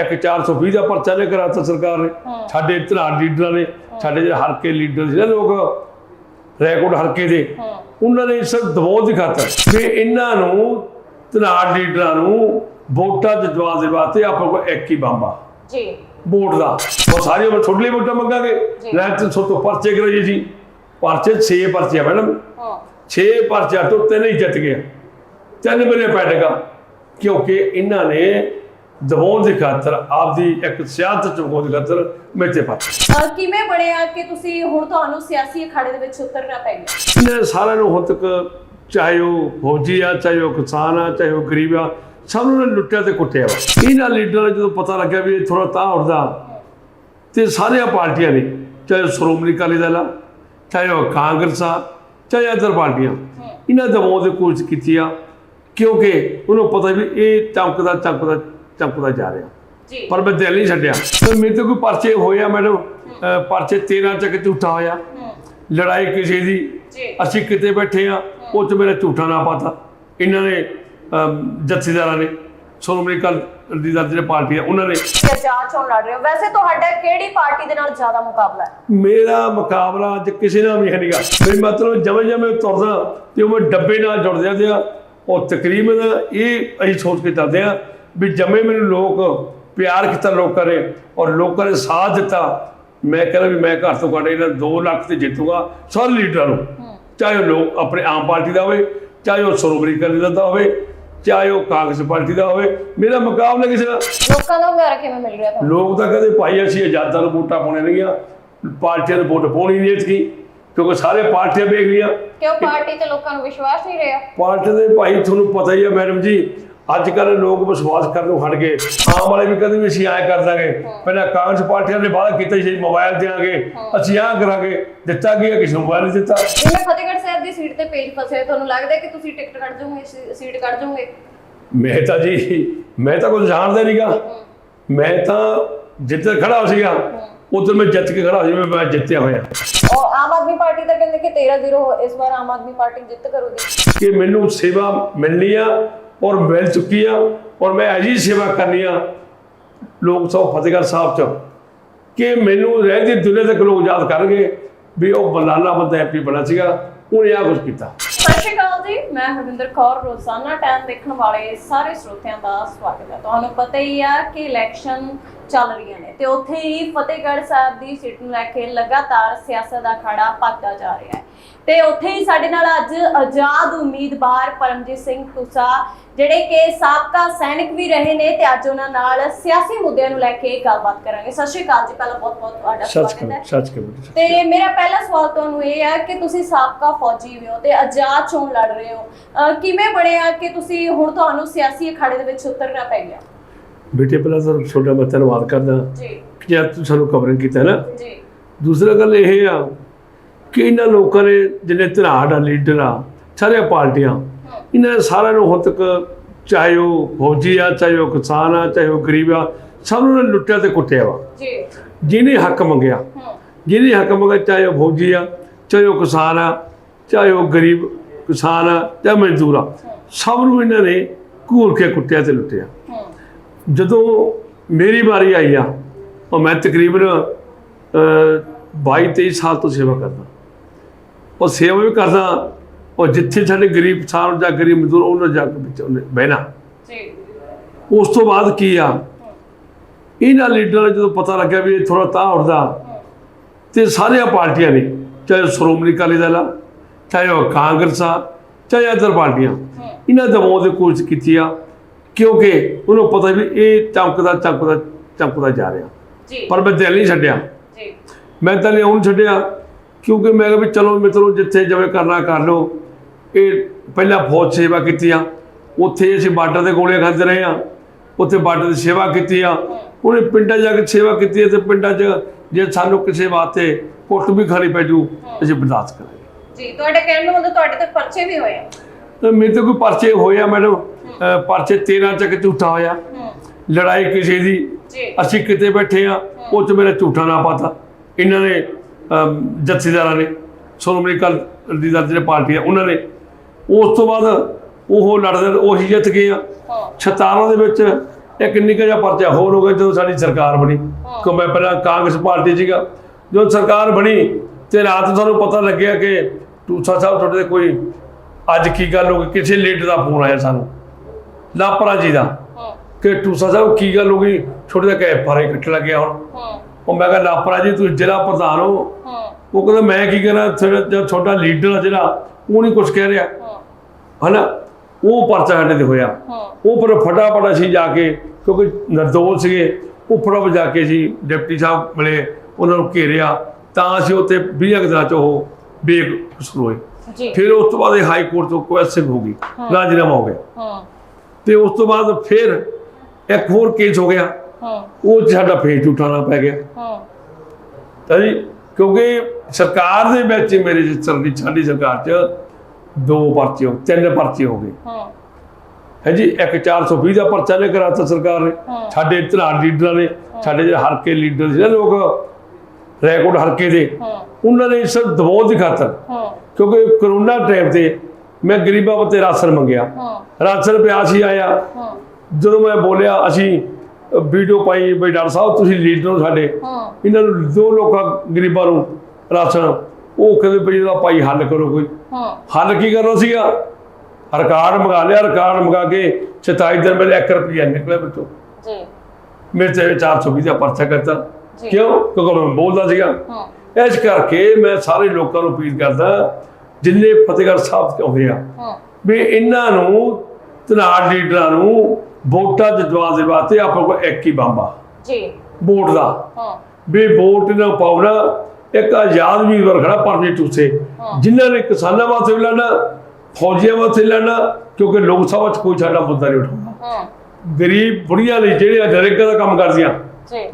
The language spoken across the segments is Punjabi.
ਇੱਕ 420 ਦਾ ਪਰਚਾ ਨੇ ਕਰਾਤਾ ਸਰਕਾਰ ਨੇ। ਸਾਡੇ ਧਨਾੜ ਲੀਡਰਾਂ ਨੇ ਸਾਡੇ ਜਿਹੜੇ ਹਲਕੇ ਲੀਡਰ ਸੀ ਨਾ ਲੋਕ ਰੈਕੋਰਡ ਹਲਕੇ ਦੇ ਉਹਨਾਂ ਨੇ ਸਿਰਫ ਦਬਾਅ ਦੀ ਖਾਤਰ ਵੀ ਇਹਨਾਂ ਨੂੰ ਧਨਾੜ ਲੀਡਰਾਂ ਨੂੰ ਵੋਟਾਂ ਦੇ ਜਵਾਬ ਦੇ ਵਾਸਤੇ ਆਪਾਂ ਕੋਲ ਇੱਕ ਹੀ ਬੰਬਾ ਜੀ। ਵੋਟ ਦਾ। ਉਹ ਸਾਰੇ ਉਹ ਛੋਟੇ ਵੋਟਾਂ ਮੰਗਾਂਗੇ। ਲੈ ਤੇ ਸੋ ਤੋਂ ਪਰਚੇ ਕਰਾਈਏ ਜੀ। ਪਰਚੇ 6 ਪਰਚੇ ਆ ਮੈਡਮ। ਹਾਂ। 6 ਪਰਚਿਆਂ ਤੋਂ ਤਿੰਨ ਹੀ ਜਿੱਤ ਗਏ। ਤਿੰਨ ਮੇਰੇ ਪੈਟਗਾ। ਕਿਉਂਕਿ ਇਹਨਾਂ ਨੇ ਦਬਾਉਣ ਦੀ ਖਾਤਰ ਆਪਦੀ ਇੱਕ ਸਿਆਸਤ ਚਮਕਾਉਣ ਦੀ ਖਾਤਰ ਮੇਤੇ ਪਾ ਕਿਵੇਂ ਬਣਿਆ ਕਿ ਤੁਸੀਂ ਹੁਣ ਤੁਹਾਨੂੰ ਸਿਆਸੀ ਅਖਾੜੇ ਦੇ ਵਿੱਚ ਉਤਰਨਾ ਪੈ ਗਿਆ? ਸਾਰਿਆਂ ਨੂੰ ਹੁਣ ਤੱਕ ਚਾਹੇ ਉਹ ਫੌਜੀ ਆ ਚਾਹੇ ਉਹ ਕਿਸਾਨ ਆ ਚਾਹੇ ਉਹ ਗਰੀਬ ਆ ਸਭ ਨੂੰ ਲੁੱਟਿਆ ਤੇ ਕੁੱਟਿਆ ਵਾ। ਇਹਨਾਂ ਲੀਡਰਾਂ ਨੂੰ ਜਦੋਂ ਪਤਾ ਲੱਗਿਆ ਵੀ ਇਹ ਥੋੜਾ ਤਾਂ ਉੱਠਦਾ ਤੇ ਸਾਰੀਆਂ ਪਾਰਟੀਆਂ ਨੇ ਚਾਹੇ ਸ਼੍ਰੋਮਣੀ ਅਕਾਲੀ ਦਲ ਆ ਚਾਹੇ ਉਹ ਕਾਂਗਰਸ ਆ ਚਾਹੇ ਅਦਰ ਪਾਰਟੀਆਂ ਇਹਨਾਂ ਦਬਾਅ ਦੀ ਕੋਸ਼ਿਸ਼ ਕੀਤੀ ਆ ਕਿਉਂਕਿ ਉਹਨੂੰ ਪਤਾ ਵੀ ਇਹ ਚਮਕਦਾ ਚਮਕਦਾ ਚਮਕਦਾ ਜਾ ਰਿਹਾ। ਜੀ। ਪਰ ਮੈਂ ਦਿਲ ਨਹੀਂ ਛੱਡਿਆ। ਤੇ ਮੇਰੇ ਤੇ ਕੋਈ ਪਰਚੇ ਹੋਏ ਆ ਮੈਡਮ ਪਰਚੇ 13 ਚੱਕ ਝੂਠਾ ਹੋਇਆ। ਲੜਾਈ ਕਿਸੇ ਦੀ ਅਸੀਂ ਕਿਤੇ ਬੈਠੇ ਆ ਉਹ ਚ ਮੇਰਾ ਝੂਠਾ ਨਾ ਪਾਤਾ। ਇਹਨਾਂ ਨੇ ਜਥੇਦਾਰਾਂ ਨੇ ਸ਼੍ਰੋਮਣੀ ਅਕਾਲੀ ਦੀ ਦਲ ਜਿਹੜੇ ਪਾਰਟੀ ਆ ਉਹਨਾਂ ਨੇ। ਜਾਂਚ ਹੋਣ ਲੜ ਰਹੇ ਹੋ। ਵੈਸੇ ਤੁਹਾਡਾ ਕਿਹੜੀ ਪਾਰਟੀ ਦੇ ਨਾਲ ਜ਼ਿਆਦਾ ਮੁਕਾਬਲਾ ਹੈ? ਮੇਰਾ ਮੁਕਾਬਲਾ ਅੱਜ ਕਿਸੇ ਨਾਲ ਵੀ ਹੈ ਨਹੀਂਗਾ ਵੀ ਮਤਲਬ ਜਵੇਂ ਜਵੇਂ ਤੁਰਦਾ ਤੇ ਉਹ ਮੈਂ ਡੱਬੇ ਨਾਲ ਜੁੜ ਜਾਂਦੇ ਆ ਉਹ ਤਕਰੀਬਨ ਇਹ ਅਸੀਂ ਸੋਚ ਕੇ ਚੱਲਦੇ ਆ ਵੀ ਜਵੇਂ ਮੈਨੂੰ ਲੋਕ ਪਿਆਰ ਕੀਤਾ ਲੋਕਾਂ ਨੇ ਔਰ ਲੋਕਾਂ ਨੇ ਸਾਥ ਦਿੱਤਾ। ਮੈਂ ਕਹਿੰਦਾ ਵੀ ਮੈਂ ਘਰ ਤੋਂ ਘੱਟ ਇਹਨਾਂ 2 ਲੱਖ ਤੇ ਜਿੱਤੂਗਾ ਸਾਰੇ ਲੀਡਰਾਂ ਨੂੰ। ਚਾਹੇ ਉਹ ਲੋਕ ਆਪਣੇ ਆਮ ਪਾਰਟੀ ਦਾ ਹੋਵੇ ਚਾਹੇ ਉਹ ਅਕਾਲੀ ਦਲ ਦਾ ਹੋਵੇ ਚਾਹੇ ਉਹ ਕਾਂਗਰਸ ਪਾਰਟੀ ਦਾ ਹੋਵੇ ਮੇਰਾ ਮੁਕਾਬਲਾ ਕਿਸੇ ਨਾਲ ਲੋਕਾਂ ਦਾ ਵਗੈਰਾ ਕਿਵੇਂ ਮਿਲ ਰਿਹਾ ਤੁਹਾਨੂੰ? ਲੋਕ ਤਾਂ ਕਹਿੰਦੇ ਭਾਈ ਅਸੀਂ ਆਜ਼ਾਦਾਂ ਨੂੰ ਵੋਟਾਂ ਪਾਉਣੇ ਨਹੀਂ ਆ ਪਾਰਟੀਆਂ ਨੂੰ ਵੋਟ ਪਾਉਣੀ ਨਹੀਂ ਇਤਕੀ ਕਿਉਂਕਿ ਸਾਰੇ ਪਾਰਟੀਆਂ ਵੇਖ ਲਈਆਂ ਕਿਉਂ? ਪਾਰਟੀ ਤੇ ਲੋਕਾਂ ਨੂੰ ਵਿਸ਼ਵਾਸ ਨਹੀਂ ਰਿਹਾ? ਪਾਰਟੀ ਦੇ ਭਾਈ ਤੁਹਾਨੂੰ ਪਤਾ ਹੀ ਆ ਮੈਡਮ ਜੀ ਅੱਜ ਕੱਲ੍ਹ ਲੋਕ ਵਿਸ਼ਵਾਸ ਕਰਨ ਨੂੰ ਹਟ ਗਏ। ਆਮ ਵਾਲੇ ਵੀ ਕਹਿੰਦੇ ਵੀ ਅਸੀਂ ਐਂ ਕਰ ਦਾਂਗੇ। ਪਹਿਲਾਂ ਕਾਂਗਰਸ ਪਾਰਟੀਆਂ ਨੇ ਵਾਅਦਾ ਕੀਤਾ ਸੀ ਮੋਬਾਈਲ ਦੇਾਂਗੇ ਅਸੀਂ ਆਹ ਕਰਾਂਗੇ। ਦਿੱਤਾ ਗਿਆ ਕਿਸੇ ਨੂੰ ਮੋਬਾਈਲ ਦਿੱਤਾ। ਜਿਵੇਂ ਫਤਿਹਗੜ੍ਹ ਸਾਹਿਬ ਦੀ ਸੀਟ ਤੇ ਪੇਜ ਫਸੇ ਹੋਏ, ਤੁਹਾਨੂੰ ਲੱਗਦਾ ਹੈ ਕਿ ਤੁਸੀਂ ਟਿਕਟ ਕੱਢ ਜਾਓਗੇ ਸੀ- ਸੀਟ ਕੱਢ ਜਾਓਗੇ ਮੈਂ ਤਾਂ ਜੀ ਮੈਂ ਤਾਂ ਕੁਝ ਜਾਣਦਾ ਨਹੀਂਗਾ। ਮੈਂ ਤਾਂ ਜਿੱਥੇ ਖੜਾ ਹੋ ਸੀਗਾ ਉਧਰ ਮੈਂ ਜਿੱਤ ਕੇ ਖੜਾ ਹੋ ਸੀ ਮੈਂ ਜਿੱਤਿਆ ਹੋਇਆ। ਆਮ ਆਦਮੀ ਪਾਰਟੀ ਦਾ ਕਹਿੰਦੇ ਕਿ 13-0 ਇਸ ਵਾਰ ਆਮ ਆਦਮੀ ਪਾਰਟੀ ਜਿੱਤ ਕਰੂਗੀ। ਕਿ ਮੈਨੂੰ ਸੇਵਾ ਮਿਲਣੀ ਆ ਔਰ ਮਿਲ ਚੁੱਕੀ ਆ ਔਰ ਮੈਂ ਅਜੀ ਸੇਵਾ ਕਰਨੀ ਆ। ਲੋਕ ਸਭ ਫਤਿਹਗੜ੍ਹ ਸਾਹਿਬ ਚ ਕਿ ਮੈਨੂੰ ਰਹਿੰਦੀ ਦੁਨੀਆ ਤੱਕ ਲੋਕ ਯਾਦ ਕਰਨਗੇ ਵੀ ਉਹ ਬਲਾਲਾ ਬੰਦਾ ਐਮਪੀ ਬਣਾ ਸੀਗਾ, ਉਹਨੇ ਆ ਕੁਝ ਕੀਤਾ। ਸਤਿ ਸ਼੍ਰੀ ਅਕਾਲ ਜੀ, ਮੈਂ ਹਰਵਿੰਦਰ ਕੌਰ, ਰੋਜ਼ਾਨਾ ਟਾਈਮ ਦੇਖਣ ਵਾਲੇ ਸਾਰੇ ਸਰੋਤਿਆਂ ਦਾ ਸਵਾਗਤ ਹੈ। ਤੁਹਾਨੂੰ ਪਤਾ ਹੀ ਆ ਕਿ ਇਲੈਕਸ਼ਨ ਚੱਲ ਰਹੀਆਂ ਨੇ ਤੇ ਉੱਥੇ ਹੀ ਫਤਿਹਗੜ੍ਹ ਸਾਹਿਬ ਦੀ ਸੀਟ ਨੂੰ ਲੈ ਕੇ ਲਗਾਤਾਰ ਸਿਆਸਤ ਦਾ ਖੜਾ ਭਖਦਾ ਜਾ ਰਿਹਾ ਹੈ। ਤੇ ਉੱਥੇ ਹੀ ਸਾਡੇ ਨਾਲ ਅੱਜ ਆਜ਼ਾਦ ਉਮੀਦਵਾਰ ਪਰਮਜੀਤ ਸਿੰਘ ਟੂਸਾ ਜਿਹੜੇ ਕਿ ਸਾਬਕਾ ਸੈਨਿਕ ਵੀ ਰਹੇ ਨੇ ਤੇ ਅੱਜ ਉਹਨਾਂ ਨਾਲ ਸਿਆਸੀ ਮੁੱਦਿਆਂ ਨੂੰ ਲੈ ਕੇ ਗੱਲਬਾਤ ਕਰਾਂਗੇ। ਸਤਿ ਸ਼੍ਰੀ ਅਕਾਲ ਜੀ ਪਹਿਲਾਂ ਬਹੁਤ ਬਹੁਤ ਤੁਹਾਡਾ ਸਵਾਗਤ ਹੈ। ਸੱਚ ਕਰ ਤੇ ਮੇਰਾ ਪਹਿਲਾ ਸਵਾਲ ਤੁਹਾਨੂੰ ਇਹ ਹੈ ਕਿ ਤੁਸੀਂ ਸਾਬਕਾ ਫੌਜੀ ਵੀ ਹੋ ਤੇ ਆਜ਼ਾਦ ਚੋਣ ਲੜ ਰਹੇ ਹੋ। ਕਿਵੇਂ ਬਣਿਆ ਕਿ ਤੁਸੀਂ ਹੁਣ ਤੁਹਾਨੂੰ ਸਿਆਸੀ ਅਖਾੜੇ ਦੇ ਵਿੱਚ ਉਤਰਨਾ ਪੈ ਗਿਆ? ਬੇਟੇ ਪਹਿਲਾਂ ਤਾਂ ਤੁਹਾਡਾ ਮੈਂ ਧੰਨਵਾਦ ਕਰਦਾ ਜੀ। ਕਿ ਜਦ ਤੁਸੀਂ ਸਾਨੂੰ ਕਵਰਿੰਗ ਕੀਤਾ ਨਾ। ਜੀ। ਦੂਸਰਾ ਗੱਲ ਇਹ ਆ ਕਿ ਇਹਨਾਂ ਲੋਕਾਂ ਨੇ ਜਿਹੜੇ ਧਨਾੜ ਆ ਲੀਡਰ ਆ ਸਾਰੀਆਂ ਪਾਰਟੀਆਂ ਇਹਨਾਂ ਸਾਰਿਆਂ ਨੂੰ ਹੁਣ ਤੱਕ ਚਾਹੇ ਉਹ ਫੌਜੀ ਆ ਚਾਹੇ ਉਹ ਕਿਸਾਨ ਆ ਚਾਹੇ ਉਹ ਗਰੀਬ ਆ ਸਭ ਨੂੰ ਲੁੱਟਿਆ ਤੇ ਕੁੱਟਿਆ ਵਾ। ਜੀ। ਜਿਹਨੇ ਹੱਕ ਮੰਗਿਆ ਜਿਹਨੇ ਹੱਕ ਮੰਗਿਆ ਚਾਹੇ ਉਹ ਫੌਜੀ ਆ ਚਾਹੇ ਉਹ ਕਿਸਾਨ ਆ ਚਾਹੇ ਉਹ ਗਰੀਬ ਕਿਸਾਨ ਆ ਚਾਹੇ ਮਜ਼ਦੂਰ ਆ ਸਭ ਨੂੰ ਇਹਨਾਂ ਨੇ ਘੂਰ ਕੇ ਕੁੱਟਿਆ ਤੇ ਲੁੱਟਿਆ। ਜਦੋਂ ਮੇਰੀ ਵਾਰੀ ਆਈ ਆ ਉਹ ਮੈਂ ਤਕਰੀਬਨ 22 23 ਸਾਲ ਤੋਂ ਸੇਵਾ ਕਰਦਾ। ਉਹ ਸੇਵਾ ਵੀ ਕਰਦਾ। ਉਹ ਜਿੱਥੇ ਸਾਡੇ ਗਰੀਬ ਕਿਸਾਨ ਜਾਂ ਗਰੀਬ ਮਜ਼ਦੂਰ ਉਹਨਾਂ ਜਾ ਕੇ ਵਿੱਚ ਉਹਨੇ ਬਹਿਣਾ। ਜੀ। ਉਸ ਤੋਂ ਬਾਅਦ ਕੀ ਆ? ਇਹਨਾਂ ਲੀਡਰਾਂ ਨੂੰ ਜਦੋਂ ਪਤਾ ਲੱਗਿਆ ਵੀ ਇਹ ਥੋੜਾ ਤਾਂ ਉੱਠਦਾ ਤੇ ਸਾਰੀਆਂ ਪਾਰਟੀਆਂ ਨੇ ਚਾਹੇ ਸ਼੍ਰੋਮਣੀ ਅਕਾਲੀ ਦਲ ਆ ਚਾਹੇ ਉਹ ਕਾਂਗਰਸ ਆ ਚਾਹੇ ਅਦਰ ਪਾਰਟੀਆਂ ਇਹਨਾਂ ਦਬਾਅ ਦੀ ਕੋਸ਼ਿਸ਼ ਕੀਤੀ ਆ ਕਿਉਂਕਿ ਉਹਨੂੰ ਪਤਾ ਵੀ ਇਹ ਚਮਕਦਾ ਚਮਕਦਾ ਚਮਕਦਾ ਜਾ ਰਿਹਾ। ਪਰ ਮੈਂ ਦਿਲ ਨਹੀਂ ਛੱਡਿਆ। ਜੀ। ਮੈਂ ਤਾਂ ਲਿਆਉਣ ਛੱਡਿਆ। ਕਿਉਂਕਿ ਮੈਂ ਕਿਹਾ ਵੀ ਚਲੋ ਮਿੱਤਰੋ ਜਿੱਥੇ ਜਿਵੇਂ ਕਰਨਾ ਕਰ ਲਓ। ਇਹ ਪਹਿਲਾਂ ਫੌਜ ਸੇਵਾ ਕੀਤੀ ਆ। ਉੱਥੇ ਅਸੀਂ ਬਾਰਡਰ ਦੇ ਗੋਲੀਆਂ ਖਾਂਦੇ ਰਹੇ ਆ। ਉੱਥੇ ਬਾਰਡਰ ਦੀ ਸੇਵਾ ਕੀਤੀ ਆ। ਉਹਨੇ ਪਿੰਡਾਂ ਜਾ ਕੇ ਸੇਵਾ ਕੀਤੀ ਤੇ ਪਿੰਡਾਂ 'ਚ ਜੇ ਸਾਨੂੰ ਕਿਸੇ ਵਾਸਤੇ ਕੁੱਟ ਵੀ ਖਾਣੀ ਪੈ ਜੂ ਅਸੀਂ ਬਰਦਾਸ਼ਤ ਕਰਾਂਗੇ। ਜੀ ਤੁਹਾਡੇ ਕਹਿਣ ਦਾ ਮਤਲਬ ਤੁਹਾਡੇ ਤੇ ਪਰਚੇ ਵੀ ਹੋਏ ਆ। ਤਾਂ ਮੇਰੇ ਤੇ ਕੋਈ ਪਰਚੇ ਹੋਏ ਆ ਮੈਡਮ। ਪਰਚੇ 13 ਚੱਕ ਝੂਠਾ ਹੋਇਆ। ਲੜਾਈ ਕਿਸੇ ਦੀ। ਅਸੀਂ ਕਿਤੇ ਬੈਠੇ ਆ ਉਹ ਚ ਮੇਰਾ ਝੂਠਾ ਨਾ ਪਾਤਾ। ਇਹਨਾਂ ਨੇ ਜਥੇਦਾਰਾਂ ਨੇ ਸ਼੍ਰੋਮਣੀ ਅਕਾਲੀ ਦੀ ਦਲ ਜਿਹੜੇ ਪਾਰਟੀ ਆ ਉਹਨਾਂ ਨੇ। ਉਸ ਤੋਂ ਬਾਅਦ ਉਹ ਲੜਦੇ ਉਹੀ ਜਿੱਤ ਗਏ ਆ। ਹਾਂ। 17 ਦੇ ਵਿੱਚ ਇੱਕ ਨਿੱਕਾ ਜਿਹਾ ਪਰਚਾ ਹੋਰ ਹੋ ਗਿਆ ਜਦੋਂ ਸਾਡੀ ਸਰਕਾਰ ਬਣੀ। ਕਿਉਂ ਮੈਂ ਪਹਿਲਾਂ ਕਾਂਗਰਸ ਪਾਰਟੀ ਸੀਗਾ। ਜਦੋਂ ਸਰਕਾਰ ਬਣੀ ਤੇ ਰਾਤ ਨੂੰ ਸਾਨੂੰ ਪਤਾ ਲੱਗਿਆ ਕਿ ਟੂਸਾ ਸਾਹਿਬ ਤੁਹਾਡੇ ਤੇ ਕੋਈ ਅੱਜ ਕੀ ਗੱਲ ਹੋ ਗਈ ਕਿਸੇ ਲੀਡਰ ਦਾ ਫੋਨ ਆਇਆ ਸਾਨੂੰ। ਲਾਪਰਾ ਜੀ ਦਾ ਕਿ ਟੂਸਾ ਸਾਹਿਬ ਕੀ ਗੱਲ ਹੋ ਗਈ? ਛੋਟੇ ਦਾ ਕਹੇ ਫਾਰੇ ਕੱਟ ਲੱਗਿਆ ਹੁਣ। ਉਹ ਮੈਂ ਕਿਹਾ ਲਾਪਰਾ ਜੀ ਤੁਸੀਂ ਜ਼ਿਲ੍ਹਾ ਪ੍ਰਧਾਨ ਹੋ। ਹੂੰ। ਉਹ ਕਹਿੰਦਾ ਮੈਂ ਕੀ ਕਰਾਂ? ਛੋਟਾ ਲੀਡਰ ਆ ਜਿਹੜਾ ਉਹ ਨਹੀਂ ਕੁਝ ਕਹਿ ਰਿਹਾ। ਹੂੰ। ਹਨਾ? ਉਹ ਪਰਚਾ ਸਾਡੇ ਤੇ ਹੋਇਆ। ਉਹ ਪਰ ਫਟਾਫਟ ਅਸੀਂ ਜਾ ਕੇ ਕਿਉਂਕਿ ਨਰਦੋਲ ਸੀਗੇ ਫਟਾਫਟ ਜਾ ਕੇ ਅਸੀਂ ਡਿਪਟੀ ਸਾਹਿਬ ਮਿਲੇ ਉਹਨਾਂ ਨੂੰ ਘੇਰਿਆ। ਤਾਂ ਅਸੀਂ ਉੱਥੇ 20 ਕੁ ਦਿਨਾਂ ਚ ਉਹ ਬੇਕਸੂਰ ਹੋਏ। ਜੀ। ਫਿਰ ਉਸ ਤੋਂ ਬਾਅਦ ਇਹ ਹਾਈ ਕੋਰਟ ਤੋਂ ਕੁਐਸਚਨ ਹੋ ਗਈ। ਰਾਜੀਨਾਮਾ ਹੋ ਗਿਆ। ਤੇ ਉਸ ਤੋਂ ਬਾਅਦ ਫਿਰ ਇੱਕ ਹੋਰ ਕੇਸ ਹੋ ਗਿਆ। ਉਹ ਸਾਡਾ ਫੇਸ ਉਠਾਉਣਾ ਪੈ ਗਿਆ। ਹੂੰ। ਤਾਂ ਜੀ ਕਿਉਂਕਿ ਸਰਕਾਰ ਦੇ ਵਿੱਚ ਮੇਰੇ ਜਿਸ ਤਰ੍ਹਾਂ ਦੀ ਸਾਡੀ ਸਰਕਾਰ 'ਚ ਦੋ ਪਰਚੇ ਹੋ ਤਿੰਨ ਪਰਚੇ ਹੋ ਗਏ। ਹੂੰ। ਹੈ ਜੀ ਇੱਕ 420 ਦਾ ਪਰਚਾ ਨੇ ਕਰਾਤਾ ਸਰਕਾਰ ਨੇ। ਹਾਂ। ਸਾਡੇ ਧਨਾੜ ਲੀਡਰਾਂ ਨੇ ਸਾਡੇ ਜਿਹੜੇ ਹਲਕੇ ਲੀਡਰ ਸੀ ਨਾ ਲੋਕ ਰੈਕੋਰਡ ਹਲਕੇ ਦੇ ਹੂੰ। ਉਹਨਾਂ ਨੇ ਸਿਰਫ ਦਬਾਉਣ ਦੀ ਖਾਤਰ ਹੂੰ। ਕਿਉਂਕਿ ਕਰੋਨਾ ਟਾਈਮ ਤੇ ਮੈਂ ਗਰੀਬਾਂ ਉੱਤੇ ਰਾਸ਼ਨ ਮੰਗਿਆ। ਹੂੰ। ਰਾਸ਼ਨ ਪਿਆ ਸੀ ਆਇਆ। ਹੂੰ। ਜਦੋਂ ਮੈਂ ਬੋਲਿਆ ਅਸੀਂ ਵੀਡੀਓ ਪਾਈ ਬਈ ਡਾਕਟਰ ਸਾਹਿਬ ਤੁਸੀਂ ਲੀਡਰ ਹੋ ਸਾਡੇ। ਇਹਨਾਂ ਨੂੰ ਦੋ ਲੋਕਾਂ ਗਰੀਬਾਂ ਨੂੰ ਰਾਸ਼ਨ। ਉਹ ਕਹਿੰਦੇ ਵੀ ਇਹਦਾ ਭਾਈ ਹੱਲ ਕਰੋ ਕੋਈ। ਹੂੰ। ਹੱਲ ਕੀ ਕਰਨਾ ਸੀਗਾ? ਰਿਕਾਰਡ ਮੰਗਾ ਲਿਆ ਰਿਕਾਰਡ ਮੰਗਾ ਕੇ 27 ਦਿਨ ਮੇਰੇ 1 ਰੁਪਿਆ ਨਿਕਲਿਆ ਵਿੱਚੋਂ। ਜੀ। ਮੇਰੇ ਤੇ 420 ਦਾ ਪਰਚਾ ਕਰਤਾ। ਕਿਉਂ? ਕਿਉਂਕਿ ਮੈਂ ਬੋਲਦਾ ਸੀਗਾ। ਹੂੰ। ਇਸ ਕਰਕੇ ਮੈਂ ਸਾਰੇ ਲੋਕਾਂ ਨੂੰ ਅਪੀਲ ਕਰਦਾ ਜਿੰਨੇ ਫਤਿਹਗੜ੍ਹ ਸਾਹਿਬ ਤੋਂ ਆਉਂਦੇ ਆ ਵੀ ਇਹਨਾਂ ਨੂੰ ਧਨਾੜ ਲੀਡਰਾਂ ਨੂੰ ਵੋਟਾਂ ਚ ਜਵਾਬ ਦੇ ਵਾਸਤੇ ਆਪਾਂ ਕੋਲ ਇੱਕ ਹੀ ਬੰਬਾ ਜੀ। ਵੋਟ ਦਾ। ਹੂੰ। ਵੀ ਵੋਟ ਨੂੰ ਪਾਉਣਾ ਇੱਕ ਆਜ਼ਾਦ ਵੀ ਖੜਾ ਪਰਮਜੀਤ ਟੂਸੇ। ਹਾਂ। ਜਿਨ੍ਹਾਂ ਨੇ ਕਿਸਾਨਾਂ ਵਾਸਤੇ ਵੀ ਲੜਨਾ ਫੌਜੀਆਂ ਵਾਸਤੇ ਲੜਨਾ ਕਿਉਂਕਿ ਲੋਕ ਸਭਾ 'ਚ ਕੋਈ ਸਾਡਾ ਮੁੱਦਾ ਨਹੀਂ ਉਠਾਉਂਦਾ। ਹੂੰ। ਗਰੀਬ ਬੁੜੀਆਂ ਲਈ ਜਿਹੜੇ ਨਰੇਗਾ ਦਾ ਕੰਮ ਕਰਦੀਆਂ